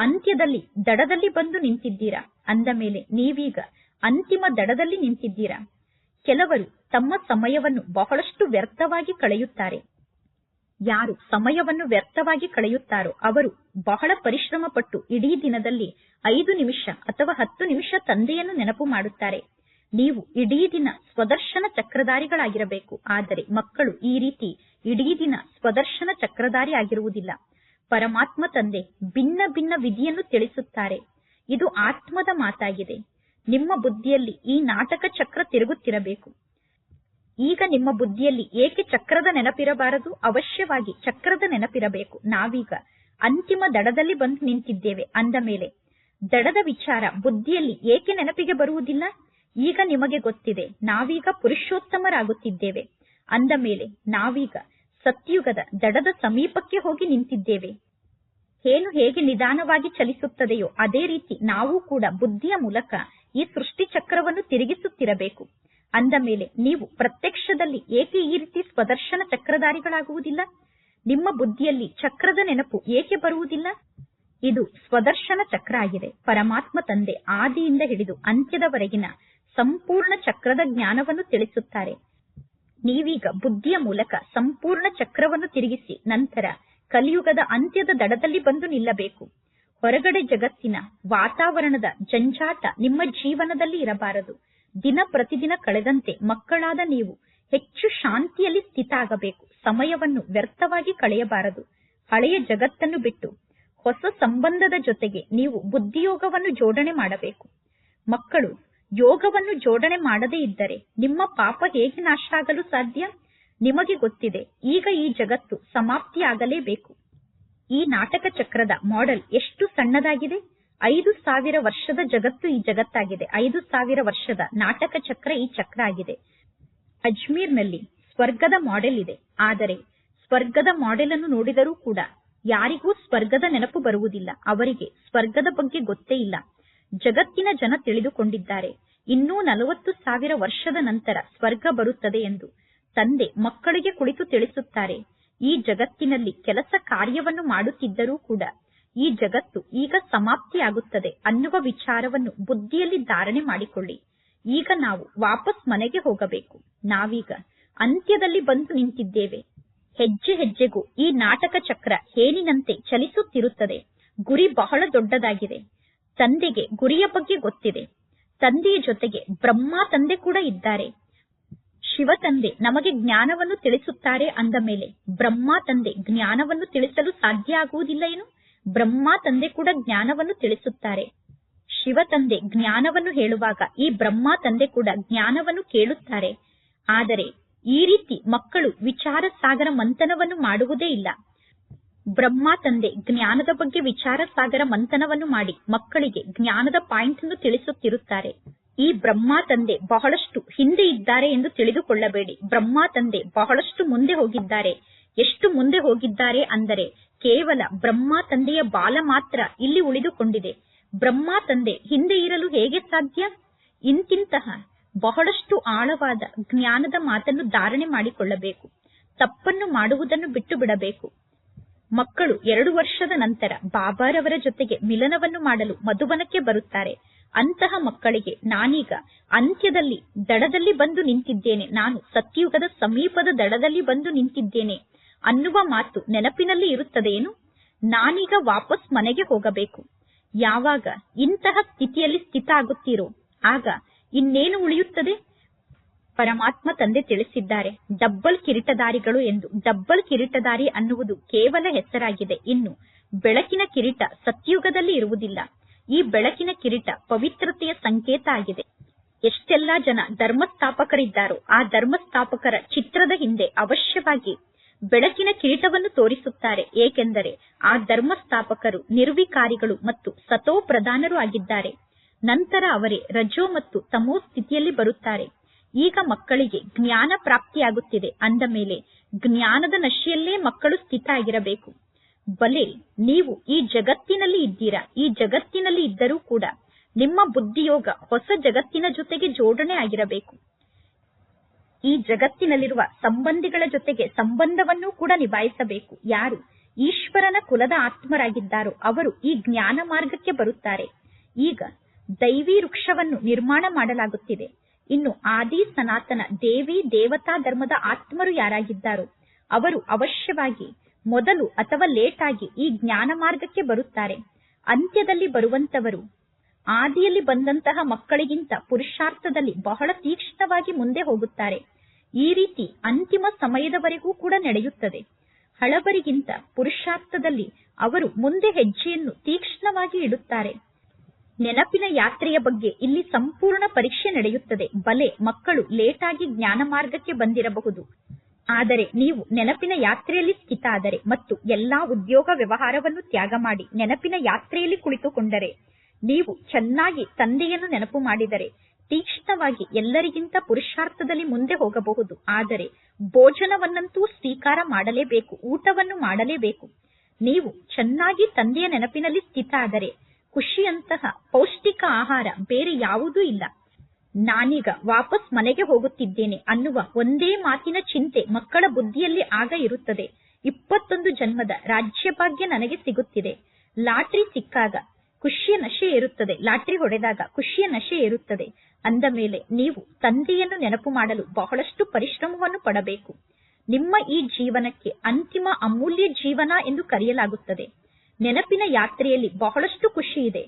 ಅಂತ್ಯದಲ್ಲಿ ದಡದಲ್ಲಿ ಬಂದು ನಿಂತಿದ್ದೀರಾ? ಅಂದ ಮೇಲೆ ನೀವೀಗ ಅಂತಿಮ ದಡದಲ್ಲಿ ನಿಂತಿದ್ದೀರಾ? ಕೆಲವರು ತಮ್ಮ ಸಮಯವನ್ನು ಬಹಳಷ್ಟು ವ್ಯರ್ಥವಾಗಿ ಕಳೆಯುತ್ತಾರೆ. ಯಾರು ಸಮಯವನ್ನು ವ್ಯರ್ಥವಾಗಿ ಕಳೆಯುತ್ತಾರೋ ಅವರು ಬಹಳ ಪರಿಶ್ರಮ ಪಟ್ಟು ಇಡೀ ದಿನದಲ್ಲಿ ಐದು ನಿಮಿಷ ಅಥವಾ ಹತ್ತು ನಿಮಿಷ ತಂದೆಯನ್ನು ನೆನಪು ಮಾಡುತ್ತಾರೆ. ನೀವು ಇಡೀ ದಿನ ಸ್ವದರ್ಶನ ಚಕ್ರಧಾರಿಗಳಾಗಿರಬೇಕು, ಆದರೆ ಮಕ್ಕಳು ಈ ರೀತಿ ಇಡೀ ದಿನ ಸ್ವದರ್ಶನ ಚಕ್ರಧಾರಿ ಆಗಿರುವುದಿಲ್ಲ. ಪರಮಾತ್ಮ ತಂದೆ ಭಿನ್ನ ಭಿನ್ನ ವಿಧಿಯನ್ನು ತಿಳಿಸುತ್ತಾರೆ. ಇದು ಆತ್ಮದ ಮಾತಾಗಿದೆ. ನಿಮ್ಮ ಬುದ್ಧಿಯಲ್ಲಿ ಈ ನಾಟಕ ಚಕ್ರ ತಿರುಗುತ್ತಿರಬೇಕು. ಈಗ ನಿಮ್ಮ ಬುದ್ಧಿಯಲ್ಲಿ ಏಕೆ ಚಕ್ರದ ನೆನಪಿರಬಾರದು? ಅವಶ್ಯವಾಗಿ ಚಕ್ರದ ನೆನಪಿರಬೇಕು. ನಾವೀಗ ಅಂತಿಮ ದಡದಲ್ಲಿ ಬಂದು ನಿಂತಿದ್ದೇವೆ. ಅಂದ ಮೇಲೆ, ದಡದ ವಿಚಾರ ಬುದ್ಧಿಯಲ್ಲಿ ಏಕೆ ನೆನಪಿಗೆ ಬರುವುದಿಲ್ಲ? ಈಗ ನಿಮಗೆ ಗೊತ್ತಿದೆ, ನಾವೀಗ ಪುರುಷೋತ್ತಮರಾಗುತ್ತಿದ್ದೇವೆ. ಅಂದ ಮೇಲೆ, ನಾವೀಗ ಸತ್ಯುಗದ ದಡದ ಸಮೀಪಕ್ಕೆ ಹೋಗಿ ನಿಂತಿದ್ದೇವೆ. ಏನು ಹೇಗೆ ನಿಧಾನವಾಗಿ ಚಲಿಸುತ್ತದೆಯೋ ಅದೇ ರೀತಿ ನಾವು ಕೂಡ ಬುದ್ಧಿಯ ಮೂಲಕ ಈ ಸೃಷ್ಟಿ ಚಕ್ರವನ್ನು ತಿರುಗಿಸುತ್ತಿರಬೇಕು. ಅಂದ ಮೇಲೆ ನೀವು ಪ್ರತ್ಯಕ್ಷದಲ್ಲಿ ಏಕೆ ಈ ರೀತಿ ಸ್ವದರ್ಶನ ಚಕ್ರಧಾರಿಗಳಾಗುವುದಿಲ್ಲ? ನಿಮ್ಮ ಬುದ್ಧಿಯಲ್ಲಿ ಚಕ್ರದ ನೆನಪು ಏಕೆ ಬರುವುದಿಲ್ಲ? ಇದು ಸ್ವದರ್ಶನ ಚಕ್ರ ಆಗಿದೆ. ಪರಮಾತ್ಮ ತಂದೆ ಆದಿಯಿಂದ ಹಿಡಿದು ಅಂತ್ಯದವರೆಗಿನ ಸಂಪೂರ್ಣ ಚಕ್ರದ ಜ್ಞಾನವನ್ನು ತಿಳಿಸುತ್ತಾರೆ. ನೀವೀಗ ಬುದ್ಧಿಯ ಮೂಲಕ ಸಂಪೂರ್ಣ ಚಕ್ರವನ್ನು ತಿರುಗಿಸಿ ನಂತರ ಕಲಿಯುಗದ ಅಂತ್ಯದ ದಡದಲ್ಲಿ ಬಂದು ನಿಲ್ಲಬೇಕು. ಹೊರಗಡೆ ಜಗತ್ತಿನ ವಾತಾವರಣದ ಜಂಜಾಟ ನಿಮ್ಮ ಜೀವನದಲ್ಲಿ ಇರಬಾರದು. ದಿನ ಪ್ರತಿದಿನ ಕಳೆದಂತೆ ಮಕ್ಕಳಾದ ನೀವು ಹೆಚ್ಚು ಶಾಂತಿಯಲ್ಲಿ ಸ್ಥಿತ ಆಗಬೇಕು ಸಮಯವನ್ನು ವ್ಯರ್ಥವಾಗಿ ಕಳೆಯಬಾರದು. ಹಳೆಯ ಜಗತ್ತನ್ನು ಬಿಟ್ಟು ಹೊಸ ಸಂಬಂಧದ ಜೊತೆಗೆ ನೀವು ಬುದ್ಧಿಯೋಗವನ್ನು ಜೋಡಣೆ ಮಾಡಬೇಕು. ಮಕ್ಕಳು ಯೋಗವನ್ನು ಜೋಡಣೆ ಮಾಡದೇ ಇದ್ದರೆ ನಿಮ್ಮ ಪಾಪ ಹೇಗೆ ನಾಶ ಆಗಲು ಸಾಧ್ಯ? ನಿಮಗೆ ಗೊತ್ತಿದೆ, ಈಗ ಈ ಜಗತ್ತು ಸಮಾಪ್ತಿಯಾಗಲೇಬೇಕು. ಈ ನಾಟಕ ಚಕ್ರದ ಮಾಡೆಲ್ ಎಷ್ಟು ಸಣ್ಣದಾಗಿದೆ? ಐದು ಸಾವಿರ ವರ್ಷದ ಜಗತ್ತು ಈ ಜಗತ್ತಾಗಿದೆ. ಐದು ಸಾವಿರ ವರ್ಷದ ನಾಟಕ ಚಕ್ರ ಈ ಚಕ್ರ ಆಗಿದೆ. ಅಜ್ಮೀರ್ನಲ್ಲಿ ಸ್ವರ್ಗದ ಮಾಡೆಲ್ ಇದೆ. ಆದರೆ ಸ್ವರ್ಗದ ಮಾಡೆಲ್ ಅನ್ನು ನೋಡಿದರೂ ಕೂಡ ಯಾರಿಗೂ ಸ್ವರ್ಗದ ನೆನಪು ಬರುವುದಿಲ್ಲ. ಅವರಿಗೆ ಸ್ವರ್ಗದ ಬಗ್ಗೆ ಗೊತ್ತೇ ಇಲ್ಲ. ಜಗತ್ತಿನ ಜನ ತಿಳಿದುಕೊಂಡಿದ್ದಾರೆ. ಇನ್ನೂ ನಲವತ್ತು ಸಾವಿರ ವರ್ಷದ ನಂತರ ಸ್ವರ್ಗ ಬರುತ್ತದೆ ಎಂದು ತಂದೆ ಮಕ್ಕಳಿಗೆ ಕುಳಿತು ತಿಳಿಸುತ್ತಾರೆ. ಈ ಜಗತ್ತಿನಲ್ಲಿ ಕೆಲಸ ಕಾರ್ಯವನ್ನು ಮಾಡುತ್ತಿದ್ದರೂ ಕೂಡ ಈ ಜಗತ್ತು ಈಗ ಸಮಾಪ್ತಿಯಾಗುತ್ತದೆ ಅನ್ನುವ ವಿಚಾರವನ್ನು ಬುದ್ಧಿಯಲ್ಲಿ ಧಾರಣೆ ಮಾಡಿಕೊಳ್ಳಿ. ಈಗ ನಾವು ವಾಪಸ್ ಮನೆಗೆ ಹೋಗಬೇಕು. ನಾವೀಗ ಅಂತ್ಯದಲ್ಲಿ ಬಂದು ನಿಂತಿದ್ದೇವೆ. ಹೆಜ್ಜೆ ಹೆಜ್ಜೆಗೂ ಈ ನಾಟಕ ಚಕ್ರ ಹೇನಿನಂತೆ ಚಲಿಸುತ್ತಿರುತ್ತದೆ. ಗುರಿ ಬಹಳ ದೊಡ್ಡದಾಗಿದೆ. ತಂದೆಗೆ, ಗುರಿಯ ಬಗ್ಗೆ ಗೊತ್ತಿದೆ. ತಂದೆಯ ಜೊತೆಗೆ ಬ್ರಹ್ಮ ತಂದೆ ಕೂಡ ಇದ್ದಾರೆ. ಶಿವ ತಂದೆ ನಮಗೆ ಜ್ಞಾನವನ್ನು ತಿಳಿಸುತ್ತಾರೆ ಅಂದ ಮೇಲೆ ಬ್ರಹ್ಮ ತಂದೆ ಜ್ಞಾನವನ್ನು ತಿಳಿಸಲು ಸಾಧ್ಯ ಆಗುವುದಿಲ್ಲ ಏನು? ಬ್ರಹ್ಮ ತಂದೆ ಕೂಡ ಜ್ಞಾನವನ್ನು ತಿಳಿಸುತ್ತಾರೆ. ಶಿವ ತಂದೆ ಜ್ಞಾನವನ್ನು ಹೇಳುವಾಗ ಈ ಬ್ರಹ್ಮ ತಂದೆ ಕೂಡ ಜ್ಞಾನವನ್ನು ಕೇಳುತ್ತಾರೆ. ಆದರೆ ಈ ರೀತಿ ಮಕ್ಕಳು ವಿಚಾರ ಸಾಗರ ಮಂಥನವನ್ನು ಮಾಡುವುದೇ ಇಲ್ಲ. ಬ್ರಹ್ಮ ತಂದೆ, ಜ್ಞಾನದ ಬಗ್ಗೆ ವಿಚಾರ ಸಾಗರ ಮಂಥನವನ್ನು ಮಾಡಿ ಮಕ್ಕಳಿಗೆ ಜ್ಞಾನದ ಪಾಯಿಂಟ್ ಅನ್ನು ತಿಳಿಸುತ್ತಿರುತ್ತಾರೆ. ಈ ಬ್ರಹ್ಮ ತಂದೆ ಬಹಳಷ್ಟು ಹಿಂದೆ ಇದ್ದಾರೆ ಎಂದು ತಿಳಿದುಕೊಳ್ಳಬೇಡಿ. ಬ್ರಹ್ಮ ತಂದೆ ಬಹಳಷ್ಟು ಮುಂದೆ ಹೋಗಿದ್ದಾರೆ. ಎಷ್ಟು ಮುಂದೆ ಹೋಗಿದ್ದಾರೆ ಅಂದರೆ ಕೇವಲ ಬ್ರಹ್ಮ ತಂದೆಯ ಬಾಲ ಮಾತ್ರ ಇಲ್ಲಿ ಉಳಿದುಕೊಂಡಿದೆ. ಬ್ರಹ್ಮ ತಂದೆ ಹಿಂದೆ ಇರಲು ಹೇಗೆ ಸಾಧ್ಯ? ಇಂತಿಂತಹ ಬಹಳಷ್ಟು ಆಳವಾದ ಜ್ಞಾನದ ಮಾತನ್ನು ಧಾರಣೆ ಮಾಡಿಕೊಳ್ಳಬೇಕು. ತಪ್ಪನ್ನು ಮಾಡುವುದನ್ನು ಬಿಟ್ಟು ಬಿಡಬೇಕು ಮಕ್ಕಳು ಎರಡು ವರ್ಷದ ನಂತರ ಬಾಬಾರವರ ಜೊತೆಗೆ ಮಿಲನವನ್ನು ಮಾಡಲು ಮಧುಬನಕ್ಕೆ ಬರುತ್ತಾರೆ. ಅಂತಹ ಮಕ್ಕಳಿಗೆ ನಾನೀಗ ಅಂತ್ಯದಲ್ಲಿ ದಡದಲ್ಲಿ ಬಂದು ನಿಂತಿದ್ದೇನೆ. ನಾನು ಸತ್ಯುಗದ ಸಮೀಪದ ದಡದಲ್ಲಿ ಬಂದು ನಿಂತಿದ್ದೇನೆ ಅನ್ನುವ ಮಾತು ನೆನಪಿನಲ್ಲಿ ಇರುತ್ತದೆಯೇನು? ನಾನೀಗ ವಾಪಸ್ ಮನೆಗೆ ಹೋಗಬೇಕು. ಯಾವಾಗ ಇಂತಹ ಸ್ಥಿತಿಯಲ್ಲಿ ಸ್ಥಿತ ಆಗುತ್ತೀರೋ? ಆಗ ಇನ್ನೇನು ಉಳಿಯುತ್ತದೆ? ಪರಮಾತ್ಮ ತಂದೆ ತಿಳಿಸಿದ್ದಾರೆ. ಡಬ್ಬಲ್ ಕಿರೀಟದಾರಿಗಳು ಎಂದು. ಡಬ್ಬಲ್ ಕಿರೀಟದಾರಿ ಅನ್ನುವುದು ಕೇವಲ ಹೆಸರಾಗಿದೆ ಇನ್ನು ಬೆಳಕಿನ ಕಿರೀಟ ಸತ್ಯುಗದಲ್ಲಿ ಇರುವುದಿಲ್ಲ. ಈ ಬೆಳಕಿನ ಕಿರೀಟ ಪವಿತ್ರತೆಯ ಸಂಕೇತ ಆಗಿದೆ. ಎಷ್ಟೆಲ್ಲಾ ಜನ ಧರ್ಮಸ್ಥಾಪಕರಿದ್ದಾರೋ ಆ ಧರ್ಮಸ್ಥಾಪಕರ ಚಿತ್ರದ ಹಿಂದೆ ಅವಶ್ಯವಾಗಿ ಬೆಳಕಿನ ಕಿರೀಟವನ್ನು ತೋರಿಸುತ್ತಾರೆ. ಏಕೆಂದರೆ ಆ ಧರ್ಮಸ್ಥಾಪಕರು ನಿರ್ವಿಕಾರಿಗಳು ಮತ್ತು ಸತೋ ಪ್ರಧಾನರು ಆಗಿದ್ದಾರೆ. ನಂತರ ಅವರೇ ರಜೋ ಮತ್ತು ತಮೋ ಸ್ಥಿತಿಯಲ್ಲಿ ಬರುತ್ತಾರೆ. ಈಗ ಮಕ್ಕಳಿಗೆ ಜ್ಞಾನ ಪ್ರಾಪ್ತಿಯಾಗುತ್ತಿದೆ ಅಂದ ಮೇಲೆ ಜ್ಞಾನದ ನಶೆಯಲ್ಲೇ ಮಕ್ಕಳು ಸ್ಥಿತ ಆಗಿರಬೇಕು ಬಲೆ, ನೀವು ಈ ಜಗತ್ತಿನಲ್ಲಿ ಇದ್ದೀರಾ? ಈ ಜಗತ್ತಿನಲ್ಲಿ ಇದ್ದರೂ ಕೂಡ ನಿಮ್ಮ ಬುದ್ಧಿಯೋಗ ಹೊಸ ಜಗತ್ತಿನ ಜೊತೆಗೆ ಜೋಡಣೆ ಆಗಿರಬೇಕು. ಈ ಜಗತ್ತಿನಲ್ಲಿರುವ ಸಂಬಂಧಿಗಳ ಜೊತೆಗೆ ಸಂಬಂಧವನ್ನು ಕೂಡ ನಿಭಾಯಿಸಬೇಕು. ಯಾರು? ಈಶ್ವರನ ಕುಲದ ಆತ್ಮರಾಗಿದ್ದಾರೋ ಅವರು ಈ ಜ್ಞಾನ ಮಾರ್ಗಕ್ಕೆ ಬರುತ್ತಾರೆ. ಈಗ ದೈವಿ ವೃಕ್ಷವನ್ನು ನಿರ್ಮಾಣ ಮಾಡಲಾಗುತ್ತಿದೆ. ಇನ್ನು ಆದಿ ಸನಾತನ ದೇವಿ ದೇವತಾ ಧರ್ಮದ ಆತ್ಮರು ಯಾರಾಗಿದ್ದಾರೋ ಅವರು ಅವಶ್ಯವಾಗಿ ಮೊದಲು ಅಥವಾ ಲೇಟಾಗಿ ಈ ಜ್ಞಾನ ಮಾರ್ಗಕ್ಕೆ ಬರುತ್ತಾರೆ. ಅಂತ್ಯದಲ್ಲಿ ಬರುವಂತವರು ಆದಿಯಲ್ಲಿ ಬಂದಂತಹ ಮಕ್ಕಳಿಗಿಂತ ಪುರುಷಾರ್ಥದಲ್ಲಿ ಬಹಳ ತೀಕ್ಷ್ಣವಾಗಿ ಮುಂದೆ ಹೋಗುತ್ತಾರೆ. ಈ ರೀತಿ ಅಂತಿಮ ಸಮಯದವರೆಗೂ ಕೂಡ ನಡೆಯುತ್ತದೆ. ಹಳಬರಿಗಿಂತ ಪುರುಷಾರ್ಥದಲ್ಲಿ ಅವರು ಮುಂದೆ ಹೆಜ್ಜೆಯನ್ನು ತೀಕ್ಷ್ಣವಾಗಿ ಇಡುತ್ತಾರೆ. ನೆನಪಿನ ಯಾತ್ರೆಯ ಬಗ್ಗೆ ಇಲ್ಲಿ ಸಂಪೂರ್ಣ ಪರೀಕ್ಷೆ ನಡೆಯುತ್ತದೆ. ಬಲೆ, ಮಕ್ಕಳು ಲೇಟಾಗಿ ಜ್ಞಾನ ಮಾರ್ಗಕ್ಕೆ ಬಂದಿರಬಹುದು. ಆದರೆ ನೀವು ನೆನಪಿನ ಯಾತ್ರೆಯಲ್ಲಿ ಸ್ಥಿತ ಆದರೆ ಮತ್ತು ಎಲ್ಲಾ ಉದ್ಯೋಗ ವ್ಯವಹಾರವನ್ನು ತ್ಯಾಗ ಮಾಡಿ ನೆನಪಿನ ಯಾತ್ರೆಯಲ್ಲಿ ಕುಳಿತುಕೊಂಡರೆ, ನೀವು ಚೆನ್ನಾಗಿ ತಂದೆಯನ್ನು ನೆನಪು ಮಾಡಿದರೆ, ತೀಕ್ಷ್ಣವಾಗಿ ಎಲ್ಲರಿಗಿಂತ ಪುರುಷಾರ್ಥದಲ್ಲಿ ಮುಂದೆ ಹೋಗಬಹುದು. ಆದರೆ ಭೋಜನವನ್ನಂತೂ ಸ್ವೀಕಾರ ಮಾಡಲೇಬೇಕು, ಊಟವನ್ನು ಮಾಡಲೇಬೇಕು. ನೀವು ಚೆನ್ನಾಗಿ ತಂದೆಯ ನೆನಪಿನಲ್ಲಿ ಸ್ಥಿತ ಆದರೆ ಖುಷಿಯಂತಹ ಪೌಷ್ಟಿಕ ಆಹಾರ, ಬೇರೆ ಯಾವುದೂ ಇಲ್ಲ. ನಾನೀಗ ವಾಪಸ್ ಮನೆಗೆ ಹೋಗುತ್ತಿದ್ದೇನೆ ಅನ್ನುವ ಒಂದೇ ಮಾತಿನ ಚಿಂತೆ ಮಕ್ಕಳ ಬುದ್ಧಿಯಲ್ಲಿ ಆಗ ಇರುತ್ತದೆ. ಇಪ್ಪತ್ತೊಂದು ಜನ್ಮದ ರಾಜ್ಯಭಾಗ್ಯ ನನಗೆ ಸಿಗುತ್ತಿದೆ. ಲಾಟ್ರಿ ಸಿಕ್ಕಾಗ ಖುಷಿಯ ನಶೆ ಇರುತ್ತದೆ ಲಾಟ್ರಿ ಹೊಡೆದಾಗ ಖುಷಿಯ ನಶೆ ಇರುತ್ತದೆ ಅಂದ ಮೇಲೆ ನೀವು ತಂದೆಯನ್ನು ನೆನಪು ಮಾಡಲು ಬಹಳಷ್ಟು ಪರಿಶ್ರಮವನ್ನು ಪಡಬೇಕು. ನಿಮ್ಮ ಈ ಜೀವನಕ್ಕೆ ಅಂತಿಮ ಅಮೂಲ್ಯ ಜೀವನ ಎಂದು ಕರೆಯಲಾಗುತ್ತದೆ. ನೆನಪಿನ ಯಾತ್ರೆಯಲ್ಲಿ ಬಹಳಷ್ಟು ಖುಷಿ ಇದೆ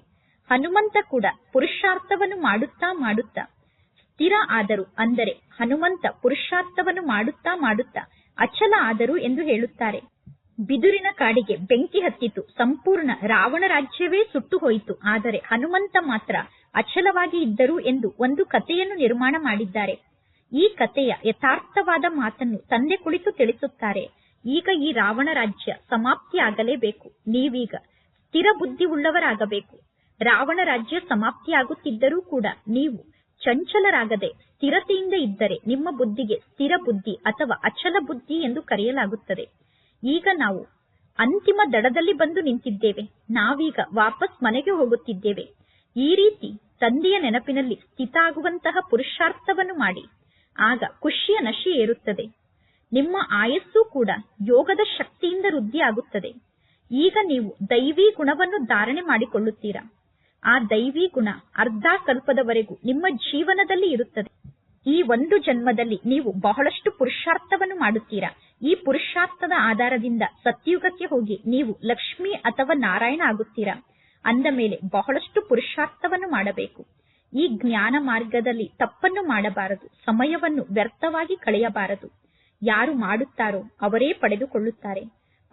ಹನುಮಂತ ಕೂಡ ಪುರುಷಾರ್ಥವನ್ನು ಮಾಡುತ್ತಾ ಮಾಡುತ್ತಾ, ಸ್ಥಿರ ಆದರು ಅಂದರೆ ಹನುಮಂತ ಪುರುಷಾರ್ಥವನ್ನು ಮಾಡುತ್ತಾ ಮಾಡುತ್ತಾ ಅಚಲ ಆದರು ಎಂದು ಹೇಳುತ್ತಾರೆ. ಬಿದುರಿನ ಕಾಡಿಗೆ ಬೆಂಕಿ ಹತ್ತಿತು. ಸಂಪೂರ್ಣ ರಾವಣ ರಾಜ್ಯವೇ ಸುಟ್ಟು ಹೋಯಿತು. ಆದರೆ ಹನುಮಂತ ಮಾತ್ರ ಅಚಲವಾಗಿ ಇದ್ದರು ಎಂದು ಒಂದು ಕಥೆಯನ್ನು ನಿರ್ಮಾಣ ಮಾಡಿದ್ದಾರೆ. ಈ ಕಥೆಯ ಯಥಾರ್ಥವಾದ ಮಾತನ್ನು ತಂದೆ ಕುಳಿತು ತಿಳಿಸುತ್ತಾರೆ. ಈಗ ಈ ರಾವಣ ರಾಜ್ಯ ಸಮಾಪ್ತಿಯಾಗಲೇಬೇಕು. ನೀವೀಗ ಸ್ಥಿರ ಬುದ್ಧಿ ಉಳ್ಳವರಾಗಬೇಕು ರಾವಣ ರಾಜ್ಯ ಸಮಾಪ್ತಿಯಾಗುತ್ತಿದ್ದರೂ ಕೂಡ ನೀವು ಚಂಚಲರಾಗದೆ ಸ್ಥಿರತೆಯಿಂದ ಇದ್ದರೆ ನಿಮ್ಮ ಬುದ್ಧಿಗೆ ಸ್ಥಿರ ಬುದ್ಧಿ ಅಥವಾ ಅಚಲ ಬುದ್ಧಿ ಎಂದು ಕರೆಯಲಾಗುತ್ತದೆ. ಈಗ ನಾವು ಅಂತಿಮ ದಡದಲ್ಲಿ ಬಂದು ನಿಂತಿದ್ದೇವೆ. ನಾವೀಗ ವಾಪಸ್ ಮನೆಗೆ ಹೋಗುತ್ತಿದ್ದೇವೆ. ಈ ರೀತಿ ತಂದೆಯ ನೆನಪಿನಲ್ಲಿ ಸ್ಥಿತ ಆಗುವಂತಹ ಪುರುಷಾರ್ಥವನ್ನು ಮಾಡಿ. ಆಗ ಖುಷಿಯ ನಶೆ ಏರುತ್ತದೆ. ನಿಮ್ಮ ಆಯಸ್ಸು ಕೂಡ ಯೋಗದ ಶಕ್ತಿಯಿಂದ ವೃದ್ಧಿಯಾಗುತ್ತದೆ. ಈಗ ನೀವು ದೈವಿ ಗುಣವನ್ನು ಧಾರಣೆ ಮಾಡಿಕೊಳ್ಳುತ್ತೀರಾ? ಆ ದೈವಿ ಗುಣ ಅರ್ಧ ಕಲ್ಪದವರೆಗೂ ನಿಮ್ಮ ಜೀವನದಲ್ಲಿ ಇರುತ್ತದೆ. ಈ ಒಂದು ಜನ್ಮದಲ್ಲಿ ನೀವು ಬಹಳಷ್ಟು ಪುರುಷಾರ್ಥವನ್ನು ಮಾಡುತ್ತೀರಾ? ಈ ಪುರುಷಾರ್ಥದ ಆಧಾರದಿಂದ ಸತ್ಯುಗಕ್ಕೆ ಹೋಗಿ ನೀವು ಲಕ್ಷ್ಮಿ ಅಥವಾ ನಾರಾಯಣ ಆಗುತ್ತೀರಾ? ಅಂದ ಮೇಲೆ ಬಹಳಷ್ಟು ಪುರುಷಾರ್ಥವನ್ನು ಮಾಡಬೇಕು. ಈ ಜ್ಞಾನ ಮಾರ್ಗದಲ್ಲಿ ತಪ್ಪನ್ನು ಮಾಡಬಾರದು. ಸಮಯವನ್ನು ವ್ಯರ್ಥವಾಗಿ ಕಳೆಯಬಾರದು. ಯಾರು ಮಾಡುತ್ತಾರೋ ಅವರೇ ಪಡೆದುಕೊಳ್ಳುತ್ತಾರೆ.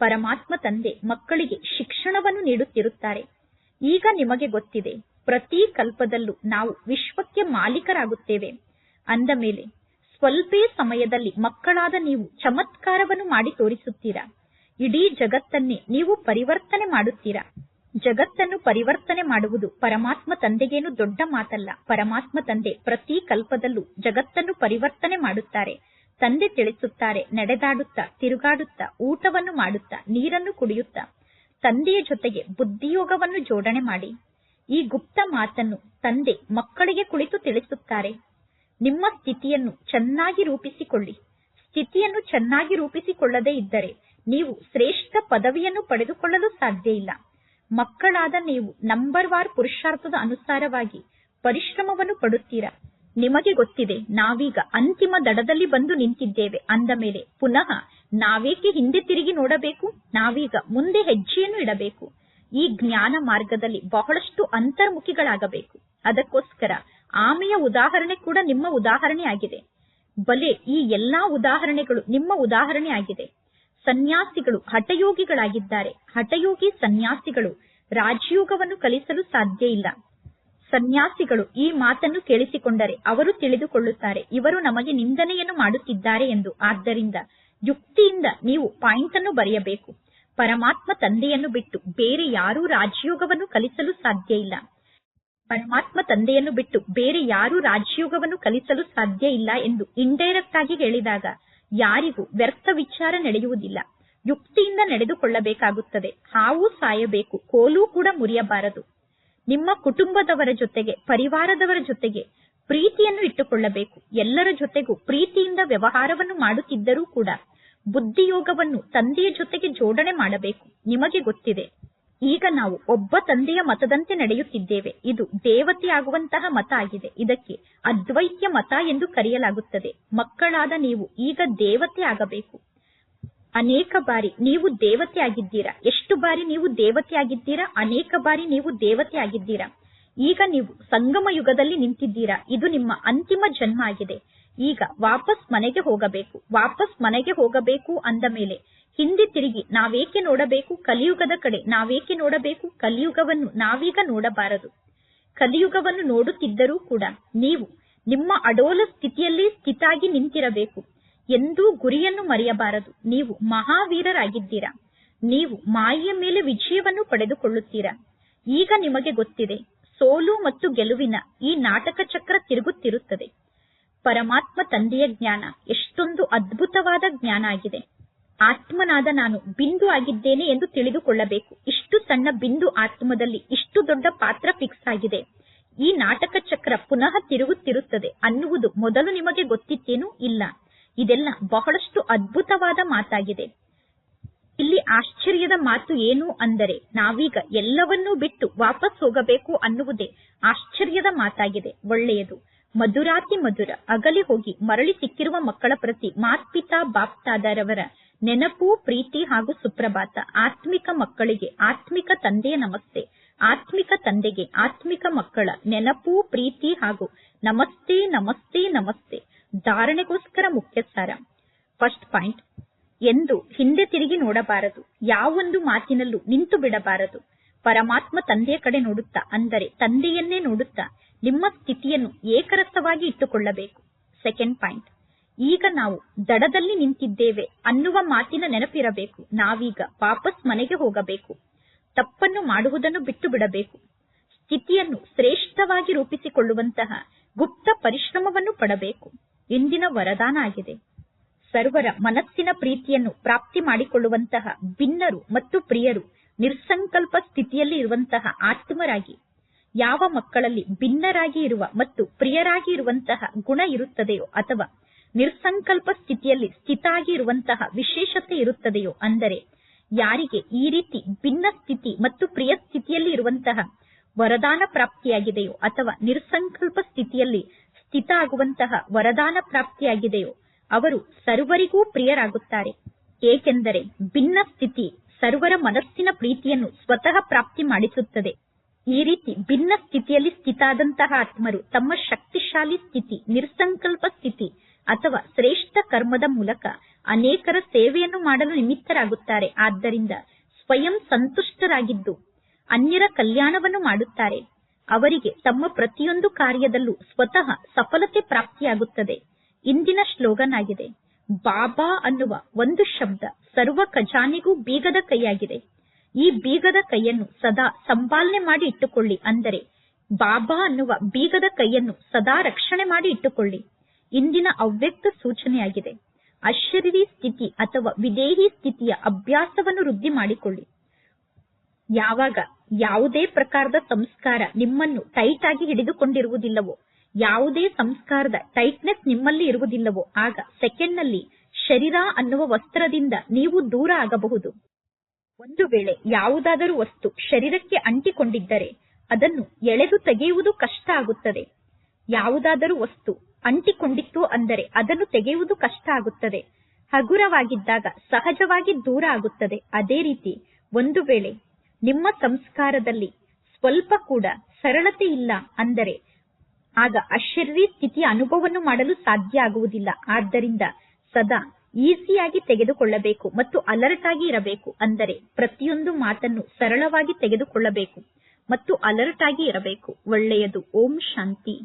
ಪರಮಾತ್ಮ ತಂದೆ ಮಕ್ಕಳಿಗೆ ಶಿಕ್ಷಣವನ್ನು ನೀಡುತ್ತಿರುತ್ತಾರೆ. ಈಗ ನಿಮಗೆ ಗೊತ್ತಿದೆ, ಪ್ರತಿ ಕಲ್ಪದಲ್ಲೂ ನಾವು ವಿಶ್ವಕ್ಕೆ ಮಾಲೀಕರಾಗುತ್ತೇವೆ. ಅಂದ ಮೇಲೆ, ಸ್ವಲ್ಪೇ ಸಮಯದಲ್ಲಿ ಮಕ್ಕಳಾದ ನೀವು ಚಮತ್ಕಾರವನ್ನು ಮಾಡಿ ತೋರಿಸುತ್ತೀರಾ? ಇಡೀ ಜಗತ್ತನ್ನೇ ನೀವು ಪರಿವರ್ತನೆ ಮಾಡುತ್ತೀರಾ? ಜಗತ್ತನ್ನು ಪರಿವರ್ತನೆ ಮಾಡುವುದು ಪರಮಾತ್ಮ ತಂದೆಗೇನು ದೊಡ್ಡ ಮಾತಲ್ಲ. ಪರಮಾತ್ಮ ತಂದೆ ಪ್ರತಿ ಕಲ್ಪದಲ್ಲೂ ಜಗತ್ತನ್ನು ಪರಿವರ್ತನೆ ಮಾಡುತ್ತಾರೆ. ತಂದೆ ತಿಳಿಸುತ್ತಾರೆ, ನಡೆದಾಡುತ್ತಾ, ತಿರುಗಾಡುತ್ತಾ, ಊಟವನ್ನು ಮಾಡುತ್ತಾ, ನೀರನ್ನು ಕುಡಿಯುತ್ತಾ. ತಂದೆಯ ಜೊತೆಗೆ ಬುದ್ಧಿಯೋಗವನ್ನು ಜೋಡಣೆ ಮಾಡಿ. ಈ ಗುಪ್ತ ಮಾತನ್ನು ತಂದೆ ಮಕ್ಕಳಿಗೆ ಕುಳಿತು ತಿಳಿಸುತ್ತಾರೆ. ನಿಮ್ಮ ಸ್ಥಿತಿಯನ್ನು ಚೆನ್ನಾಗಿ ರೂಪಿಸಿಕೊಳ್ಳಿ. ಸ್ಥಿತಿಯನ್ನು ಚೆನ್ನಾಗಿ ರೂಪಿಸಿಕೊಳ್ಳದೇ ಇದ್ದರೆ ನೀವು ಶ್ರೇಷ್ಠ ಪದವಿಯನ್ನು ಪಡೆದುಕೊಳ್ಳಲು ಸಾಧ್ಯ ಇಲ್ಲ. ಮಕ್ಕಳಾದ ನೀವು ನಂಬರ್ ವಾರ್ ಪುರುಷಾರ್ಥದ ಅನುಸಾರವಾಗಿ ಪರಿಶ್ರಮವನ್ನು ಪಡುತ್ತೀರಾ? ನಿಮಗೆ ಗೊತ್ತಿದೆ, ನಾವೀಗ ಅಂತಿಮ ದಡದಲ್ಲಿ ಬಂದು ನಿಂತಿದ್ದೇವೆ. ಅಂದ ಮೇಲೆ, ಪುನಃ ನಾವೇಕೆ ಹಿಂದೆ ತಿರುಗಿ ನೋಡಬೇಕು? ನಾವೀಗ ಮುಂದೆ ಹೆಜ್ಜೆಯನ್ನು ಇಡಬೇಕು. ಈ ಜ್ಞಾನ ಮಾರ್ಗದಲ್ಲಿ ಬಹಳಷ್ಟು ಅಂತರ್ಮುಖಿಗಳಾಗಬೇಕು. ಅದಕ್ಕೋಸ್ಕರ ಆಮೆಯ ಉದಾಹರಣೆ ಕೂಡ ನಿಮ್ಮ ಉದಾಹರಣೆಯಾಗಿದೆ ಬಲೆ ಈ ಎಲ್ಲಾ ಉದಾಹರಣೆಗಳು ನಿಮ್ಮ ಉದಾಹರಣೆ ಆಗಿದೆ. ಸನ್ಯಾಸಿಗಳು ಹಠಯೋಗಿಗಳಾಗಿದ್ದಾರೆ. ಹಠಯೋಗಿ ಸನ್ಯಾಸಿಗಳು ರಾಜಯೋಗವನ್ನು ಕಲಿಸಲು ಸಾಧ್ಯ ಇಲ್ಲ. ಸನ್ಯಾಸಿಗಳು ಈ ಮಾತನ್ನು ಕೇಳಿಸಿಕೊಂಡರೆ ಅವರು ತಿಳಿದುಕೊಳ್ಳುತ್ತಾರೆ, ಇವರು ನಮಗೆ ನಿಂದನೆಯನ್ನು ಮಾಡುತ್ತಿದ್ದಾರೆ ಎಂದು. ಆದ್ದರಿಂದ ಯುಕ್ತಿಯಿಂದ ನೀವು ಪಾಯಿಂಟ್ ಅನ್ನು ಬರೆಯಬೇಕು. ಪರಮಾತ್ಮ ತಂದೆಯನ್ನು ಬಿಟ್ಟು ಬೇರೆ ಯಾರೂ ರಾಜಯೋಗವನ್ನು ಕಲಿಸಲು ಸಾಧ್ಯ ಇಲ್ಲ. ಪರಮಾತ್ಮ ತಂದೆಯನ್ನು ಬಿಟ್ಟು ಬೇರೆ ಯಾರೂ ರಾಜಯೋಗವನ್ನು ಕಲಿಸಲು ಸಾಧ್ಯ ಇಲ್ಲ ಎಂದು ಇಂಡೈರೆಕ್ಟ್ ಆಗಿ ಹೇಳಿದಾಗ ಯಾರಿಗೂ ವ್ಯರ್ಥ ವಿಚಾರ ನಡೆಯುವುದಿಲ್ಲ. ಯುಕ್ತಿಯಿಂದ ನಡೆದುಕೊಳ್ಳಬೇಕಾಗುತ್ತದೆ. ಹಾವು ಸಾಯಬೇಕು, ಕೋಲು ಕೂಡ ಮುರಿಯಬಾರದು. ನಿಮ್ಮ ಕುಟುಂಬದವರ ಜೊತೆಗೆ, ಪರಿವಾರದವರ ಜೊತೆಗೆ ಪ್ರೀತಿಯನ್ನು ಇಟ್ಟುಕೊಳ್ಳಬೇಕು. ಎಲ್ಲರ ಜೊತೆಗೂ ಪ್ರೀತಿಯಿಂದ ವ್ಯವಹಾರವನ್ನು ಮಾಡುತ್ತಿದ್ದರೂ ಕೂಡ ಬುದ್ಧಿಯೋಗವನ್ನು ತಂದೆಯ ಜೊತೆಗೆ ಜೋಡಣೆ ಮಾಡಬೇಕು. ನಿಮಗೆ ಗೊತ್ತಿದೆ, ಈಗ ನಾವು ಒಬ್ಬ ತಂದೆಯ ಮತದಂತೆ ನಡೆಯುತ್ತಿದ್ದೇವೆ. ಇದು ದೇವತೆಯಾಗುವಂತಹ ಮತ ಆಗಿದೆ. ಇದಕ್ಕೆ ಅದ್ವೈತ್ಯ ಮತ ಎಂದು ಕರೆಯಲಾಗುತ್ತದೆ. ಮಕ್ಕಳಾದ ನೀವು ಈಗ ದೇವತೆ ಆಗಬೇಕು. ಅನೇಕ ಬಾರಿ ನೀವು ದೇವತೆ ಆಗಿದ್ದೀರಾ? ಎಷ್ಟು ಬಾರಿ ನೀವು ದೇವತೆ ಆಗಿದ್ದೀರಾ? ಅನೇಕ ಬಾರಿ ನೀವು ದೇವತೆ ಆಗಿದ್ದೀರಾ? ಈಗ ನೀವು ಸಂಗಮ ಯುಗದಲ್ಲಿ ನಿಂತಿದ್ದೀರಾ? ಇದು ನಿಮ್ಮ ಅಂತಿಮ ಜನ್ಮ ಆಗಿದೆ. ಈಗ ವಾಪಸ್ ಮನೆಗೆ ಹೋಗಬೇಕು. ವಾಪಸ್ ಮನೆಗೆ ಹೋಗಬೇಕು ಅಂದ ಮೇಲೆ ಹಿಂದೆ ತಿರುಗಿ ನಾವೇಕೆ ನೋಡಬೇಕು? ಕಲಿಯುಗದ ಕಡೆ ನಾವೇಕೆ ನೋಡಬೇಕು? ಕಲಿಯುಗವನ್ನು ನಾವೀಗ ನೋಡಬಾರದು. ಕಲಿಯುಗವನ್ನು ನೋಡುತ್ತಿದ್ದರೂ ಕೂಡ ನೀವು ನಿಮ್ಮ ಅಡೋಲ ಸ್ಥಿತಿಯಲ್ಲಿ ಸ್ಥಿತಾಗಿ ನಿಂತಿರಬೇಕು. ಎಂದೂ ಗುರಿಯನ್ನು ಮರೆಯಬಾರದು. ನೀವು ಮಹಾವೀರರಾಗಿದ್ದೀರಾ. ನೀವು ಮಾಯೆಯ ಮೇಲೆ ವಿಜಯವನ್ನು ಪಡೆದುಕೊಳ್ಳುತ್ತೀರಾ. ಈಗ ನಿಮಗೆ ಗೊತ್ತಿದೆ, ಸೋಲು ಮತ್ತು ಗೆಲುವಿನ ಈ ನಾಟಕ ಚಕ್ರ ತಿರುಗುತ್ತಿರುತ್ತದೆ. ಪರಮಾತ್ಮ ತಂದೆಯ ಜ್ಞಾನ ಎಷ್ಟೊಂದು ಅದ್ಭುತವಾದ ಜ್ಞಾನ ಆಗಿದೆ. ಆತ್ಮನಾದ ನಾನು ಬಿಂದು ಆಗಿದ್ದೇನೆ ಎಂದು ತಿಳಿದುಕೊಳ್ಳಬೇಕು. ಇಷ್ಟು ಸಣ್ಣ ಬಿಂದು ಆತ್ಮದಲ್ಲಿ ಇಷ್ಟು ದೊಡ್ಡ ಪಾತ್ರ ಫಿಕ್ಸ್ ಆಗಿದೆ. ಈ ನಾಟಕ ಚಕ್ರ ಪುನಃ ತಿರುಗುತ್ತಿರುತ್ತದೆ ಅನ್ನುವುದು ಮೊದಲು ನಿಮಗೆ ಗೊತ್ತಿತ್ತೇನು ಇಲ್ಲ. ಇದೆಲ್ಲ ಬಹಳಷ್ಟು ಅದ್ಭುತವಾದ ಮಾತಾಗಿದೆ. ಇಲ್ಲಿ ಆಶ್ಚರ್ಯದ ಮಾತು ಏನು ಅಂದರೆ ನಾವೀಗ ಎಲ್ಲವನ್ನೂ ಬಿಟ್ಟು ವಾಪಸ್ ಹೋಗಬೇಕು ಅನ್ನುವುದೇ ಆಶ್ಚರ್ಯದ ಮಾತಾಗಿದೆ. ಒಳ್ಳೆಯದು. ಮಧುರಾತಿ ಮಧುರ, ಅಗಲಿ ಹೋಗಿ ಮರಳಿ ಸಿಕ್ಕಿರುವ ಮಕ್ಕಳ ಪ್ರತಿ ಮಾತ್ಪಿತಾ ಬಾಪ್ತಾದರವರ ನೆನಪು, ಪ್ರೀತಿ ಹಾಗೂ ಸುಪ್ರಭಾತ. ಆತ್ಮಿಕ ಮಕ್ಕಳಿಗೆ ಆತ್ಮಿಕ ತಂದೆಯ ನಮಸ್ತೆ. ಆತ್ಮಿಕ ತಂದೆಗೆ ಆತ್ಮಿಕ ಮಕ್ಕಳ ನೆನಪು, ಪ್ರೀತಿ ಹಾಗೂ ನಮಸ್ತೆ ನಮಸ್ತೆ ನಮಸ್ತೆ. ಧಾರಣೆಗೋಸ್ಕರ ಮುಖ್ಯ ಸಾರ ಫಸ್ಟ್ ಪಾಯಿಂಟ್ ಎಂದು ಹಿಂದೆ ತಿರುಗಿ ನೋಡಬಾರದು. ಯಾವೊಂದು ಮಾತಿನಲ್ಲೂ ನಿಂತು ಬಿಡಬಾರದು. ಪರಮಾತ್ಮ ತಂದೆಯ ಕಡೆ ನೋಡುತ್ತಾ, ಅಂದರೆ ತಂದೆಯನ್ನೇ ನೋಡುತ್ತಾ, ನಿಮ್ಮ ಸ್ಥಿತಿಯನ್ನು ಏಕರಸವಾಗಿ ಇಟ್ಟುಕೊಳ್ಳಬೇಕು. ಸೆಕೆಂಡ್ ಪಾಯಿಂಟ್ ಈಗ ನಾವು ದಡದಲ್ಲಿ ನಿಂತಿದ್ದೇವೆ ಅನ್ನುವ ಮಾತಿನ ನೆನಪಿರಬೇಕು. ನಾವೀಗ ವಾಪಸ್ ಮನೆಗೆ ಹೋಗಬೇಕು. ತಪ್ಪನ್ನು ಮಾಡುವುದನ್ನು ಬಿಟ್ಟು ಬಿಡಬೇಕು ಸ್ಥಿತಿಯನ್ನು ಶ್ರೇಷ್ಠವಾಗಿ ರೂಪಿಸಿಕೊಳ್ಳುವಂತಹ ಗುಪ್ತ ಪರಿಶ್ರಮವನ್ನು ಪಡಬೇಕು. ಇಂದಿನ ವರದಾನ ಆಗಿದೆ. ಸರ್ವರ ಮನಸ್ಸಿನ ಪ್ರೀತಿಯನ್ನು ಪ್ರಾಪ್ತಿ ಮಾಡಿಕೊಳ್ಳುವಂತಹ ಭಿನ್ನರು ಮತ್ತು ಪ್ರಿಯರು ನಿರ್ಸಂಕಲ್ಪ ಸ್ಥಿತಿಯಲ್ಲಿ ಇರುವಂತಹ ಆತ್ಮರಾಗಿ, ಯಾವ ಮಕ್ಕಳಲ್ಲಿ ಭಿನ್ನರಾಗಿ ಇರುವ ಮತ್ತು ಪ್ರಿಯರಾಗಿ ಇರುವಂತಹ ಗುಣ ಇರುತ್ತದೆಯೋ ಅಥವಾ ನಿರ್ಸಂಕಲ್ಪ ಸ್ಥಿತಿಯಲ್ಲಿ ಸ್ಥಿತಾಗಿ ಇರುವಂತಹ ವಿಶೇಷತೆ ಇರುತ್ತದೆಯೋ ಅಂದರೆ ಯಾರಿಗೆ ಈ ರೀತಿ ಭಿನ್ನ ಸ್ಥಿತಿ ಮತ್ತು ಪ್ರಿಯ ಸ್ಥಿತಿಯಲ್ಲಿ ಇರುವಂತಹ ವರದಾನ ಪ್ರಾಪ್ತಿಯಾಗಿದೆಯೋ ಅಥವಾ ನಿರ್ಸಂಕಲ್ಪ ಸ್ಥಿತಿಯಲ್ಲಿ ಸ್ಥಿತ ಆಗುವಂತಹ ವರದಾನ ಪ್ರಾಪ್ತಿಯಾಗಿದೆಯೋ ಅವರು ಸರ್ವರಿಗೂ ಪ್ರಿಯರಾಗುತ್ತಾರೆ. ಏಕೆಂದರೆ ಭಿನ್ನ ಸ್ಥಿತಿ ಸರ್ವರ ಮನಸ್ಸಿನ ಪ್ರೀತಿಯನ್ನು ಸ್ವತಃ ಪ್ರಾಪ್ತಿ ಮಾಡಿಸುತ್ತದೆ. ಈ ರೀತಿ ಭಿನ್ನ ಸ್ಥಿತಿಯಲ್ಲಿ ಸ್ಥಿತಾದಂತಹ ಆತ್ಮರು ತಮ್ಮ ಶಕ್ತಿಶಾಲಿ ಸ್ಥಿತಿ, ನಿರ್ಸಂಕಲ್ಪ ಸ್ಥಿತಿ ಅಥವಾ ಶ್ರೇಷ್ಠ ಕರ್ಮದ ಮೂಲಕ ಅನೇಕರ ಸೇವೆಯನ್ನು ಮಾಡಲು ನಿಮಿತ್ತರಾಗುತ್ತಾರೆ. ಆದ್ದರಿಂದ ಸ್ವಯಂ ಸಂತುಷ್ಟರಾಗಿದ್ದು ಅನ್ಯರ ಕಲ್ಯಾಣವನ್ನು ಮಾಡುತ್ತಾರೆ. ಅವರಿಗೆ ತಮ್ಮ ಪ್ರತಿಯೊಂದು ಕಾರ್ಯದಲ್ಲೂ ಸ್ವತಃ ಸಫಲತೆ ಪ್ರಾಪ್ತಿಯಾಗುತ್ತದೆ. ಇಂದಿನ ಶ್ಲೋಗನ್ ಆಗಿದೆ ಬಾಬಾ ಅನ್ನುವ ಒಂದು ಶಬ್ದ ಸರ್ವ ಖಜಾನೆಗೂ ಬೀಗದ ಕೈಯಾಗಿದೆ. ಈ ಬೀಗದ ಕೈಯನ್ನು ಸದಾ ಸಂಪಾಲನೆ ಮಾಡಿ ಇಟ್ಟುಕೊಳ್ಳಿ ಅಂದರೆ, ಬಾಬಾ ಅನ್ನುವ ಬೀಗದ ಕೈಯನ್ನು ಸದಾ ರಕ್ಷಣೆ ಮಾಡಿ ಇಟ್ಟುಕೊಳ್ಳಿ. ಇಂದಿನ ಅವ್ಯಕ್ತ ಸೂಚನೆಯಾಗಿದೆ, ಅಶರೀರಿ ಸ್ಥಿತಿ ಅಥವಾ ವಿದೇಹಿ ಸ್ಥಿತಿಯ ಅಭ್ಯಾಸವನ್ನು ವೃದ್ಧಿ ಮಾಡಿಕೊಳ್ಳಿ ಯಾವಾಗ ಯಾವುದೇ ಪ್ರಕಾರದ ಸಂಸ್ಕಾರ ನಿಮ್ಮನ್ನು ಟೈಟ್ ಆಗಿ ಹಿಡಿದುಕೊಂಡಿರುವುದಿಲ್ಲವೋ, ಯಾವುದೇ ಸಂಸ್ಕಾರದ ಟೈಟ್ನೆಸ್ ನಿಮ್ಮಲ್ಲಿ ಇರುವುದಿಲ್ಲವೋ, ಆಗ ಸೆಕೆಂಡ್ನಲ್ಲಿ ಶರೀರ ಅನ್ನುವ ವಸ್ತ್ರದಿಂದ ನೀವು ದೂರ ಆಗಬಹುದು. ಒಂದು ವೇಳೆ ಯಾವುದಾದರೂ ವಸ್ತು ಶರೀರಕ್ಕೆ ಅಂಟಿಕೊಂಡಿದ್ದರೆ, ಅದನ್ನು ಎಳೆದು ತೆಗೆಯುವುದು ಕಷ್ಟ ಆಗುತ್ತದೆ. ಯಾವುದಾದರೂ ವಸ್ತು ಅಂಟಿಕೊಂಡಿತ್ತು ಅಂದರೆ ಅದನ್ನು ತೆಗೆಯುವುದು ಕಷ್ಟ ಆಗುತ್ತದೆ. ಹಗುರವಾಗಿದ್ದಾಗ ಸಹಜವಾಗಿ ದೂರ ಆಗುತ್ತದೆ. ಅದೇ ರೀತಿ ಒಂದು ವೇಳೆ ನಿಮ್ಮ ಸಂಸ್ಕಾರದಲ್ಲಿ ಸ್ವಲ್ಪ ಕೂಡ ಸರಳತೆ ಇಲ್ಲ ಅಂದರೆ ಆಗ ಅಶರೀರಿ ಸ್ಥಿತಿಯ ಅನುಭವವನ್ನು ಮಾಡಲು ಸಾಧ್ಯ ಆಗುವುದಿಲ್ಲ. ಆದ್ದರಿಂದ ಸದಾ ಈಸಿಯಾಗಿ ತೆಗೆದುಕೊಳ್ಳಬೇಕು ಮತ್ತು ಅಲರ್ಟ್ ಆಗಿ ಇರಬೇಕು ಅಂದರೆ ಪ್ರತಿಯೊಂದು ಮಾತನ್ನು ಸರಳವಾಗಿ ತೆಗೆದುಕೊಳ್ಳಬೇಕು ಮತ್ತು ಅಲರ್ಟ್ ಆಗಿ ಇರಬೇಕು. ಒಳ್ಳೆಯದು. ಓಂ ಶಾಂತಿ.